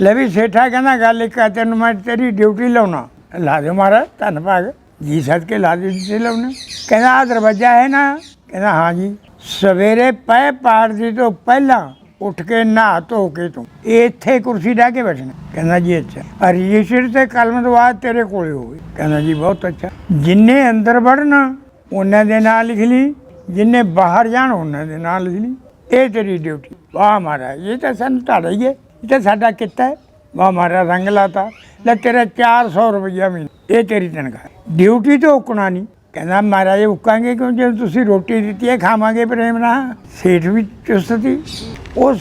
ਲੈ ਵੀ ਸੇਠਾ ਕਹਿੰਦਾ, ਗੱਲ ਇੱਕ ਆ, ਤੈਨੂੰ ਮੈਂ ਤੇਰੀ ਡਿਊਟੀ ਲਾਉਣਾ। ਲਾ ਦਿਓ ਮਹਾਰਾਜ, ਧੰਨ ਭਾਗ। ਜੀ ਸਦਕੇ ਲਾ ਦਿਓ ਜੀ ਲਾਉਣਾ। ਕਹਿੰਦਾ ਆ ਦਰਵਾਜ਼ਾ ਹੈ ਨਾ? ਕਹਿੰਦਾ, ਹਾਂ ਜੀ। ਸਵੇਰੇ ਪੈ ਪਾੜਦੀ ਤੋਂ ਪਹਿਲਾਂ ਉੱਠ ਕੇ ਨਹਾ ਧੋ ਕੇ ਤੂੰ ਇੱਥੇ ਕੁਰਸੀ ਢਾ ਕੇ ਬੈਠਣਾ। ਕਹਿੰਦਾ, ਜੀ ਅੱਛਾ। ਔਰ ਤੇ ਕਲਮ ਤੋਂ ਬਾਅਦ ਤੇਰੇ ਕੋਲੇ ਹੋਵੇ ਕਹਿੰਦਾ, ਜੀ ਬਹੁਤ ਅੱਛਾ। ਜਿੰਨੇ ਅੰਦਰ ਵੜਨਾ, ਉਹਨਾਂ ਦੇ ਨਾਲ ਲਿਖ ਲਈ। ਜਿੰਨੇ ਬਾਹਰ ਜਾਣ, ਉਹਨਾਂ ਦੇ ਨਾਲ ਲਿਖ ਲਈ। ਇਹ ਤੇਰੀ ਡਿਊਟੀ। ਵਾਹ ਮਹਾਰਾਜ, ਇਹ ਤਾਂ ਸਾਨੂੰ ਤੁਹਾਡਾ ਹੀ ਹੈ। ਇਹ ਤਾਂ ਸਾਡਾ ਕਿੱਤਾ ਹੈ ਵਾਹ ਮਹਾਰਾਜ ਰੰਗ ਲਾਤਾ। ਲੈ ਤੇਰਾ 400 ਰੁਪਈਆ ਮਹੀਨਾ। ਇਹ ਤੇਰੀ ਤਨਖਾਹ ਡਿਊਟੀ ਤੋਂ ਉਕਣਾ ਨਹੀਂ। ਕਹਿੰਦਾ ਮਹਾਰਾਜ ਉਕਾਂਗੇ ਕਿਉਂ? ਜੇ ਤੁਸੀਂ ਰੋਟੀ ਦਿੱਤੀ ਹੈ ਖਾਵਾਂਗੇ ਪ੍ਰੇਮ ਨਾਲ। ਸੇਠ ਵੀ ਚੁਸਤ ਸੀ। ਉਹ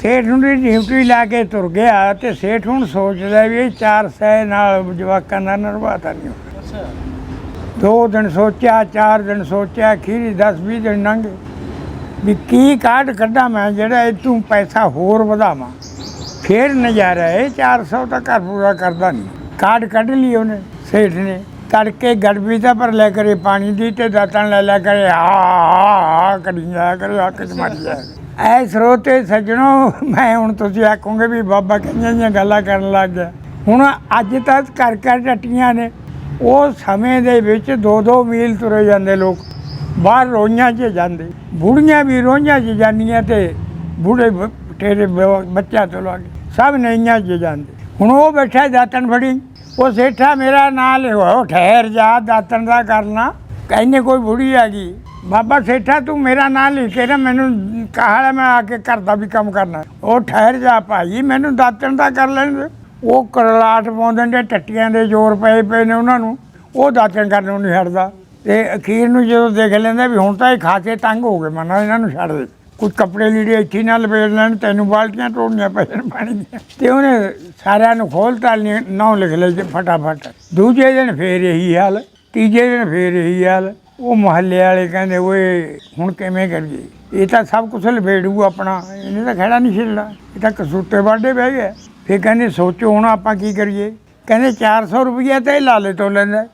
ਸੇਠ ਨੂੰ ਡਿਊਟੀ ਲਾ ਕੇ ਤੁਰ ਗਿਆ ਤੇ ਸੇਠ ਹੁਣ ਸੋਚਦਾ ਵੀ ਇਹ ਚਾਰ ਸੈ ਨਾਲ ਜਵਾਕਾਂ ਦਾ ਨਰਵਾਤਾ ਨਹੀਂ ਹੋਣਾ ਦੋ ਦਿਨ ਸੋਚਿਆ ਚਾਰ ਦਿਨ ਸੋਚਿਆ ਅਖੀਰੀ 10 20 ਦਿਨ ਲੰਘੇ ਵੀ ਕੀ ਕਾਢ ਕੱਢਾਂ ਮੈਂ ਜਿਹੜਾ ਇਹ ਤੂੰ ਪੈਸਾ ਹੋਰ ਵਧਾਵਾਂ? ਫੇਰ ਨਜ਼ਾਰਾ ਇਹ 400 ਤਾਂ ਘਰ ਪੂਰਾ ਕਰਦਾ ਨਹੀਂ। ਕਾਢ ਕੱਢ ਲਈ ਉਹਨੇ, ਸੇਠ ਨੇ। ਤੜਕੇ ਗੜਬੀ ਦਾ ਪਰ ਲੈ ਕਰੇ, ਪਾਣੀ ਦੀ ਤੇ ਦਾਤਣ ਲੈ ਲੈ ਕਰੇ ਆ ਆ ਕਰੀ ਜਾ, ਕਰੇ ਆ ਚ ਮਰ ਜਾ। ਐ ਸਰੋਤੇ ਸੱਜਣੋ, ਮੈਂ ਹੁਣ ਤੁਸੀਂ ਆਖੋਗੇ ਵੀ ਬਾਬਾ ਕਿੰਨੀਆਂ ਜਿਹੀਆਂ ਗੱਲਾਂ ਕਰਨ ਲੱਗ ਗਿਆ। ਹੁਣ ਅੱਜ ਤੱਕ ਕਰ ਕਰ ਟੱਟੀਆਂ ਨੇ। ਉਹ ਸਮੇਂ ਦੇ ਵਿੱਚ 2-2 ਮੀਲ ਤੁਰੇ ਜਾਂਦੇ ਲੋਕ। ਬਾਹਰ ਰੋਈਆਂ 'ਚ ਜਾਂਦੇ। ਬੁੜੀਆਂ ਵੀ ਰੋਈਆਂ 'ਚ ਜਾਂਦੀਆਂ ਤੇ ਬੁੜੇ ਬ- ਤੇਰੇ ਬੱਚਾ ਤੋਂ ਲੱਗ ਸਭ ਨਈਆਂ ਜੇ ਜਾਂਦੇ ਹੁਣ ਉਹ ਬੈਠਾ ਦਾਤਣ ਫੜੀ। ਉਹ ਸੇਠਾ ਮੇਰਾ ਨਾਂ ਲਿਓ ਠਹਿਰ ਜਾ, ਦਾਤਣ ਦਾ ਕਰਨਾ। ਕਹਿੰਨੇ ਕੋਈ ਬੁੜੀ ਆ ਗਈ। ਬਾਬਾ ਸੇਠਾ, ਤੂੰ ਮੇਰਾ ਨਾਂ ਲਿਖ ਕੇ ਨਾ ਮੈਨੂੰ ਕਹਾ ਮੈਂ ਆ ਕੇ ਘਰ ਦਾ ਵੀ ਕੰਮ ਕਰਨਾ। ਉਹ ਠਹਿਰ ਜਾ ਭਾਈ, ਮੈਨੂੰ ਦਾਤਣ ਦਾ ਕਰ ਲੈਣ ਉਹ ਕਰਲਾਟ ਪਾਉਂਦੇ ਨੇ, ਟੱਟੀਆਂ ਦੇ ਜ਼ੋਰ ਪਏ ਪਏ ਨੇ ਉਹਨਾਂ ਨੂੰ। ਉਹ ਦਾਤਣ ਕਰਨ ਨੂੰ ਨਹੀਂ ਹਟਦਾ। ਤੇ ਅਖੀਰ ਨੂੰ ਜਦੋਂ ਦੇਖ ਲੈਂਦਾ ਵੀ ਹੁਣ ਤਾਂ ਇਹ ਖਾ ਕੇ ਤੰਗ ਹੋ ਗਏ। ਮਨਾ ਇਹਨਾਂ ਨੂੰ ਛੱਡ ਦੇ। ਕੋਈ ਕੱਪੜੇ ਲੀੜੇ ਇੱਥੇ ਹੀ ਨਾ ਲਪੇਟ ਲੈਣ, ਤੈਨੂੰ ਬਾਲਟੀਆਂ ਟੋੜਨੀਆਂ ਪੈਣ ਪਾਣੀ ਦੀਆਂ। ਤੇ ਉਹਨੇ ਸਾਰਿਆਂ ਨੂੰ ਖੋਲਤਾ ਨਾਂ ਲਿਖ ਲਏ ਫਟਾਫਟ। ਦੂਜੇ ਦਿਨ ਫੇਰ ਇਹੀ ਹਾਲ, ਤੀਜੇ ਦਿਨ ਫੇਰ ਇਹੀ ਹਾਲ। ਉਹ ਮੁਹੱਲੇ ਵਾਲੇ ਕਹਿੰਦੇ, ਓਏ, ਹੁਣ ਕਿਵੇਂ ਕਰੀਏ? ਇਹ ਤਾਂ ਸਭ ਕੁਝ ਲਪੇੜੂ ਆਪਣਾ, ਇਹਨੇ ਤਾਂ ਖੜਾ ਨਹੀਂ ਛਿੜਦਾ ਇਹ ਤਾਂ ਕਸੂਤੇ ਵਾਡੇ ਬਹਿ ਗਿਆ। ਫੇਰ ਕਹਿੰਦੇ, ਸੋਚੋ, ਹੁਣ ਆਪਾਂ ਕੀ ਕਰੀਏ? ਕਹਿੰਦੇ 400 ਰੁਪਈਆ ਤਾਂ ਇਹ ਲਾਲੇ ਤੋਂ ਲੈਂਦਾ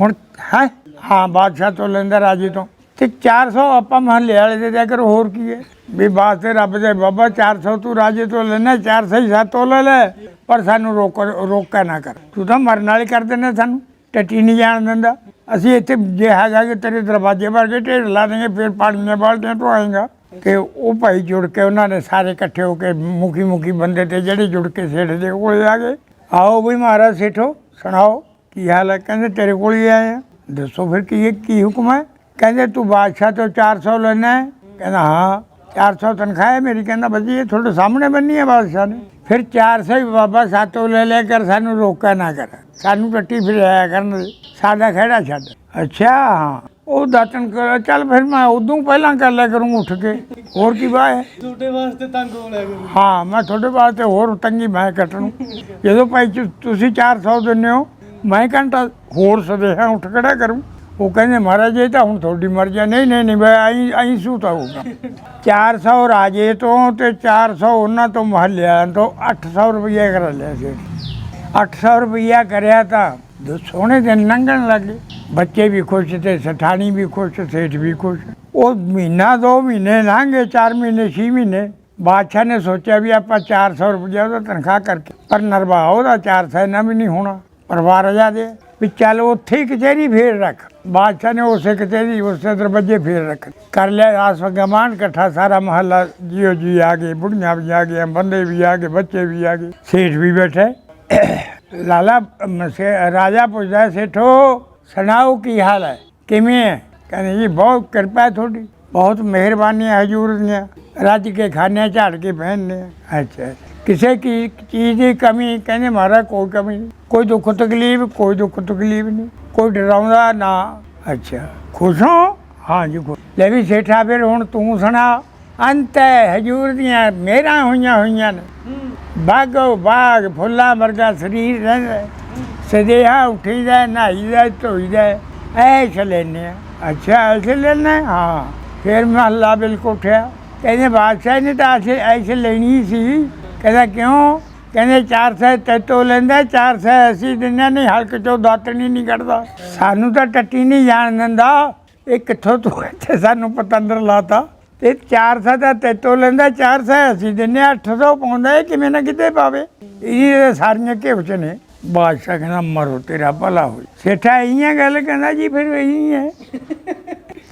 ਹੁਣ, ਹੈ? ਹਾਂ, ਬਾਦਸ਼ਾਹ ਤੋਂ ਲੈਂਦਾ ਰਾਜੇ ਤੋਂ। ਤੇ 400 ਆਪਾਂ ਮਹੱਲੇ ਵਾਲੇ ਦੇ ਦਿਆ ਕਰ, ਹੋਰ ਕੀ ਹੈ? ਵੀ ਬਾਤੇ ਰੱਬ ਦੇ, ਬਾਬਾ 400 ਤੂੰ ਰਾਜੇ ਤੋਂ ਲੈਣਾ 400 ਹੀ ਸਾਤੋਂ ਲੈ ਲੈ, ਪਰ ਸਾਨੂੰ ਰੋਕ, ਰੋਕਾ ਨਾ ਕਰ। ਤੂੰ ਤਾਂ ਮਰਨ ਵਾਲੇ ਕਰ ਦਿੰਦੇ ਸਾਨੂੰ, ਟੱਟੀ ਨਹੀਂ ਜਾਣ ਦਿੰਦਾ। ਅਸੀਂ ਇੱਥੇ ਜੇ ਹੈਗਾ ਕਿ ਤੇਰੇ ਦਰਵਾਜ਼ੇ ਵਰਗੇ ਢੇਰ ਲਾ ਦੇਂਗੇ, ਫਿਰ ਪਾਣੀਆਂ ਬਾਲਟੀਆਂ ਢੋਆਏਗਾ ਤੇ ਉਹ ਭਾਈ ਜੁੜ ਕੇ ਉਹਨਾਂ ਨੇ ਸਾਰੇ ਇਕੱਠੇ ਹੋ ਕੇ ਮੁਖੀ ਮੁਖੀ ਬੰਦੇ ਤੇ ਜਿਹੜੇ ਜੁੜ ਕੇ ਸੇਠ ਦੇ ਕੋਲ ਆ ਗਏ। ਆਓ ਵੀ ਮਹਾਰਾਜ ਸੇਠੋ, ਸੁਣਾਓ, ਕੀ ਹਾਲ ਹੈ? ਕਹਿੰਦੇ ਤੇਰੇ ਕੋਲ ਹੀ ਆਏ ਆ। ਦੱਸੋ ਫਿਰ ਕੀ ਕੀ ਹੁਕਮ ਹੈ? ਕਹਿੰਦੇ ਤੂੰ ਬਾਦਸ਼ਾਹ ਤੋਂ 400 ਲੈਣਾ ਹੈ? ਕਹਿੰਦਾ ਹਾਂ 400 ਤਨਖਾਹ ਹੈ ਮੇਰੀ। ਕਹਿੰਦਾ ਬੱਜੀ ਇਹ ਤੁਹਾਡੇ ਸਾਹਮਣੇ ਬੰਨੀ ਹੈ ਬਾਦਸ਼ਾਹ ਨੇ? ਫਿਰ 400 ਹੀ ਬਾਬਾ ਸਾਤੋਂ ਲੈ ਲੈ ਕਰ ਸਾਨੂੰ ਰੋਕਾ ਨਾ ਕਰ। ਸਾਨੂੰ ਟੱਟੀ ਫਿਰ ਆਇਆ ਕਰਨ। ਸਾਡਾ ਖਹਿੜਾ ਛੱਡ। ਅੱਛਾ ਹਾਂ। ਉਹ ਦਾਤਨ ਕਰ ਚੱਲ ਫਿਰ ਮੈਂ ਉਦੋਂ ਪਹਿਲਾਂ ਕਰ ਲਿਆ ਕਰੂੰ ਉੱਠ ਕੇ। ਹੋਰ ਕੀ ਬਾਤ ਹੈ? ਤੁਹਾਡੇ ਵਾਸਤੇ ਤੰਗ ਹੋ ਲਿਆ ਕਰੂੰ ਹਾਂ ਮੈਂ ਤੁਹਾਡੇ ਵਾਸਤੇ ਹੋਰ ਤੰਗੀ ਮੈਂ ਕੱਟਣੂ। ਜਦੋਂ ਭਾਈ ਤੁਸੀਂ 400 ਦਿੰਦੇ ਹੋ ਮੈਂ ਘੰਟਾ ਹੋਰ ਸਦੇਹਾ ਉੱਠ ਖੜਾ ਕਰੂੰ। ਉਹ ਕਹਿੰਦੇ, ਮਹਾਰਾਜ, ਇਹ ਤਾਂ ਹੁਣ ਤੁਹਾਡੀ ਮਰਜ਼ੀ ਹੈ ਨਹੀਂ ਨਹੀਂ ਨਹੀਂ, ਮੈਂ ਆਈ ਆਈ ਸੂਤਾ ਹੋਊਗਾ 400 ਰਾਜੇ ਤੋਂ ਤੇ 400 ਉਹਨਾਂ ਤੋਂ ਮਹੱਲਿਆਂ ਤੋਂ 800 ਰੁਪਈਆ ਕਰ ਲਿਆ ਸੀ। 800 ਰੁਪਈਆ ਕਰਿਆ ਤਾਂ ਦੋ ਸੋਹਣੇ ਦਿਨ ਲੰਘਣ ਲੱਗੇ ਬੱਚੇ ਵੀ ਖੁਸ਼ ਤੇ, ਸਠਾਣੀ ਵੀ ਖੁਸ਼, ਸੇਠ ਵੀ ਖੁਸ਼। ਉਹ ਮਹੀਨਾ, ਦੋ ਮਹੀਨੇ ਲੰਘੇ 4 ਮਹੀਨੇ 6 ਮਹੀਨੇ। ਬਾਦਸ਼ਾਹ ਨੇ ਸੋਚਿਆ ਵੀ ਆਪਾਂ 400 ਰੁਪਈਆ ਉਹਦਾ ਤਨਖਾਹ ਕਰਕੇ, ਪਰ ਨਰਵਾ ਉਹਦਾ 400 ਇੰਨਾ ਵੀ ਨਹੀਂ ਹੋਣਾ। ਪਰਿਵਾਰ ਜਾ ਦੇ ਵੀ ਚੱਲ ਉੱਥੇ ਹੀ ਕਚਹਿਰੀ ਫੇਰ ਰੱਖ। ਬਾਦਸ਼ਾਹ ਨੇ ਉਸੇ ਕਚਹਿਰੀ, ਉਸੇ ਦਰਵਾਜੇ ਫੇਰ ਰੱਖ। ਕਰ ਲਿਆ ਆਸ ਗਮਾਨ ਇਕੱਠਾ, ਸਾਰਾ ਮਹੱਲਾ ਜੀਓ ਜੀ ਆ ਗਏ, ਬੁੜੀਆਂ ਵੀ ਆ ਗਏ ਬੰਦੇ ਵੀ ਆ ਗਏ, ਬੱਚੇ ਵੀ ਆ ਗਏ, ਸੇਠ ਵੀ ਬੈਠੇ ਲਾਲਾ ਰਾਜਾ ਪੁੱਛਦਾ ਸੇਠੋ, ਸੁਣਾਓ ਕੀ ਹਾਲ ਹੈ? ਕਿਵੇਂ ਹੈ? ਕਹਿੰਦੇ, ਜੀ, ਬਹੁਤ ਕਿਰਪਾ ਤੁਹਾਡੀ। ਬਹੁਤ ਮਿਹਰਬਾਨੀ ਹੈ ਹਜੂਰ ਦੀਆਂ। ਰੱਜ ਕੇ ਖਾਣੇ ਝਾੜ ਕੇ ਪਹਿਨਨੇ ਅੱਛਾ। ਕਿਸੇ ਕੀ ਚੀਜ਼ ਦੀ ਕਮੀ, ਕਹਿੰਦੇ ਮਹਾਰਾਜ ਕੋਈ ਕਮੀ ਨਹੀਂ। ਕੋਈ ਦੁੱਖ ਤਕਲੀਫ, ਕੋਈ ਦੁੱਖ ਤਕਲੀਫ ਨਹੀਂ। ਕੋਈ ਡਰਾਉਂਦਾ ਨਾ। ਅੱਛਾ, ਖੁਸ਼ ਹੋ? ਹਾਂ ਖੁਸ਼। ਲੈ ਵੀ ਸੇਠਾ, ਫਿਰ ਹੁਣ ਤੂੰ ਸੁਣਾ। ਅੰਤ ਹੈ ਹਜੂਰ ਦੀਆਂ ਮੇਰਾ ਹੋਈਆਂ ਹੋਈਆਂ ਨੇ। ਬਾਗੋ ਬਾਗ, ਫੁੱਲਾਂ ਵਰਗਾ ਸਰੀਰ ਰਹਿੰਦਾ। ਹੈ। ਸਦੇਹਾ ਉੱਠੀਦਾ, ਨਹਾਈਦਾ, ਧੋਈਦਾ। ਐਸ਼ ਲੈਨੇ ਅੱਛਾ, ਐਸ਼ ਲੈਣਾ ਹਾਂ। ਫਿਰ ਮਹੱਲਾ ਬਿਲਕੁਲ ਉੱਠਿਆ। ਕਹਿੰਦੇ ਬਾਦਸ਼ਾਹ ਨੇ ਤਾਂ ਐਸ਼ ਲੈਣੀ ਸੀ। ਕਹਿੰਦਾ, ਕਿਉਂ? ਕਹਿੰਦੇ 400 ਤੇਤੋਂ ਲੈਂਦਾ 400 ਅਸੀਂ ਦਿੰਦੇ ਨਹੀਂ ਹਲਕ ਚੋਂ ਦਾਤਣੀ ਨਹੀਂ ਕੱਢਦਾ। ਸਾਨੂੰ ਤਾਂ ਟੱਟੀ ਨਹੀਂ ਜਾਣ ਦਿੰਦਾ। ਇਹ ਕਿੱਥੋਂ ਤੂੰ ਇੱਥੇ ਸਾਨੂੰ ਪਤੰਦਰ ਲਾਤਾ। ਤੇ 400 ਦਾ ਤੇਤੋਂ ਲੈਂਦਾ 400 ਅਸੀਂ ਦਿੰਨੇ 800 ਪਾਉਂਦਾ, ਇਹ ਕਿਵੇਂ ਨਾ ਕਿਤੇ ਪਾਵੇ? ਇਹ ਸਾਰੀਆਂ ਘਿਵ ਨੇ। ਬਾਦਸ਼ਾਹ ਕਹਿੰਦਾ, ਮਰੋ, ਤੇਰਾ ਭਲਾ ਹੋਈ ਸੇਠਾ ਇਹੀਆਂ ਗੱਲ ਕਹਿੰਦਾ ਜੀ, ਫਿਰ ਇਹੀ ਹੈ।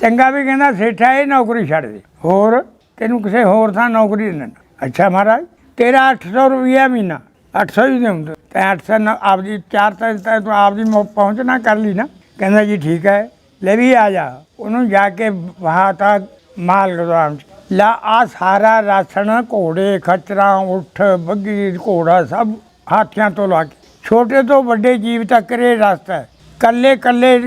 ਚੰਗਾ ਵੀ ਕਹਿੰਦਾ, ਸੇਠਾ, ਇਹ ਨੌਕਰੀ ਛੱਡ ਦੇ। ਹੋਰ, ਤੈਨੂੰ ਕਿਸੇ ਹੋਰ ਥਾਂ ਨੌਕਰੀ ਦੇਣਾ ਅੱਛਾ, ਮਹਾਰਾਜ? ਤੇਰਾ 800 ਰੁਪਇਆ ਮਹੀਨਾ 800 ਹੀ ਦੇਉਂ ਤੇ 800 ਨਾ ਆਪਦੀ ਚਾਰ ਤਾਂ ਤਾਂ ਤੂੰ ਆਪਦੀ ਮੁ- ਪਹੁੰਚ ਨਾ ਕਰ ਲਈ ਨਾ। ਕਹਿੰਦਾ ਜੀ ਠੀਕ ਹੈ, ਲੈ ਵੀ ਆ ਜਾ। ਉਹਨੂੰ ਜਾ ਕੇ ਵਹਾਤਾ ਮਾਲ ਗੋਦਾਮ ਚ। ਲਾ ਆ ਸਾਰਾ ਰਾਸ਼ਨ, ਘੋੜੇ, ਖਚਰਾਂ, ਉੱਠ ਬੱਗੀ ਘੋੜਾ ਸਭ ਹਾਥੀਆਂ ਤੋਂ ਲਾ ਕੇ। ਛੋਟੇ ਤੋਂ ਵੱਡੇ ਜੀਵ ਤੱਕ ਇਹ ਰਸਤਾ ਹੈ। ਕੱਲੇ ਕੱਲੇ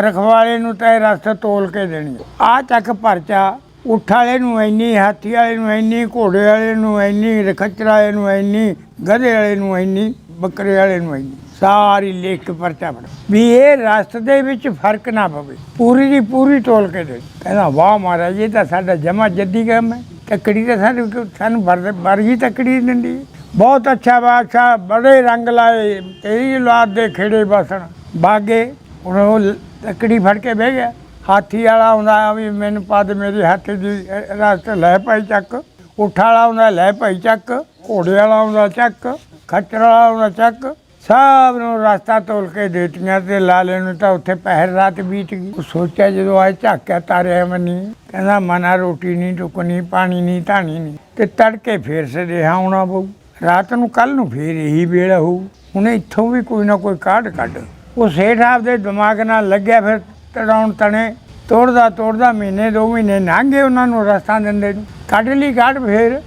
ਰਖਵਾਲੇ ਨੂੰ ਤਾਂ ਇਹ ਰਸਤਾ ਤੋਲ ਕੇ ਦੇਣੀ ਆ ਚੱਕ ਪਰਚਾ ਊਠ ਵਾਲੇ ਨੂੰ ਇੰਨੀ ਹਾਥੀ ਵਾਲੇ ਨੂੰ ਇੰਨੀ ਘੋੜੇ ਵਾਲੇ ਨੂੰ ਇੰਨੀ ਖੱਚਰ ਵਾਲੇ ਨੂੰ ਇੰਨੀ ਗਧੇ ਵਾਲੇ ਨੂੰ ਇੰਨੀ ਬੱਕਰੇ ਵਾਲੇ ਨੂੰ ਇੰਨੀ, ਸਾਰੀ ਲਿਖ ਕੇ ਪਰਚਾ ਫੜ। ਵੀ ਇਹ ਰਸਤੇ ਦੇ ਵਿੱਚ ਫ਼ਰਕ ਨਾ ਪਵੇ। ਪੂਰੀ ਦੀ ਪੂਰੀ ਟੋਲ ਕੇ ਦੇ। ਕਹਿੰਦਾ, ਵਾਹ ਮਹਾਰਾਜ, ਇਹ ਤਾਂ ਸਾਡਾ ਜਮਾ ਜੱਦੀ ਕੰਮ ਹੈ। ਤੱਕੜੀ ਤਾਂ ਸਾਨੂੰ ਸਾਨੂੰ ਵਰ ਵਰਗੀ ਤੱਕੜੀ ਦਿੰਦੀ ਬਹੁਤ ਅੱਛਾ ਬਾਦਸ਼ਾਹ, ਬੜੇ ਰੰਗ ਲਾਏ, ਤੇਰੀ ਔਲਾਦ ਦੇ ਖੇੜੇ ਬਸਣ। ਬਾਗੇ, ਹੁਣ ਉਹ ਲ- ਫੜ ਕੇ ਬਹਿ ਗਿਆ। ਹਾਥੀ ਵਾਲਾ ਆਉਂਦਾ ਵੀ ਮੈਨੂੰ ਪਦ ਮੇਰੇ ਹੱਥ ਦੀ ਅ- ਰਸਤੇ ਲੈ ਭਾਈ ਚੱਕ। ਉਠ ਵਾਲਾ ਆਉਂਦਾ ਲੈ ਭਾਈ ਚੱਕ। ਘੋੜੇ ਵਾਲਾ ਆਉਂਦਾ ਚੱਕ। ਖੱਚਰ ਵਾਲਾ ਆਉਂਦਾ ਚੱਕ। ਸਭ ਨੂੰ ਰਸਤਾ ਤੋਲ ਕੇ ਦੇਤੀਆਂ ਤੇ ਲਾਲੇ ਨੂੰ ਤਾਂ ਉੱਥੇ ਪਹਿਰ ਰਾਤ ਬੀਤ ਗਈ। ਸੋਚਿਆ ਜਦੋਂ ਆਏ ਝਾਕਿਆ ਤਾਰਿਆ ਮਨੀ, ਕਹਿੰਦਾ ਮਨਾ ਰੋਟੀ ਨਹੀਂ ਟੁਕਣੀ, ਪਾਣੀ ਨਹੀਂ, ਧਾਣੀ ਨਹੀਂ। ਤੇ ਤੜਕੇ ਫੇਰ ਸਦੇਹਾ ਆਉਣਾ ਪਊ ਰਾਤ ਨੂੰ ਕੱਲ ਨੂੰ ਫੇਰ ਇਹੀ ਵੇਲਾ ਹੋਊ। ਹੁਣ ਇੱਥੋਂ ਵੀ ਕੋਈ ਨਾ ਕੋਈ ਕਾਢ ਕੱਢ। ਉਹ ਸੇਠ ਆਪਦੇ ਦਿਮਾਗ ਨਾਲ ਲੱਗਿਆ ਫਿਰ ਤੜਾਉਣ ਤਣੇ ਤੋੜਦਾ ਤੋੜਦਾ ਮਹੀਨੇ ਦੋ ਮਹੀਨੇ ਲੰਘ ਗਏ ਉਹਨਾਂ ਨੂੰ ਰਸਤਾ ਦਿੰਦੇ ਨੂੰ। ਕੱਢ ਲਈ ਕਾਢ ਫੇਰ।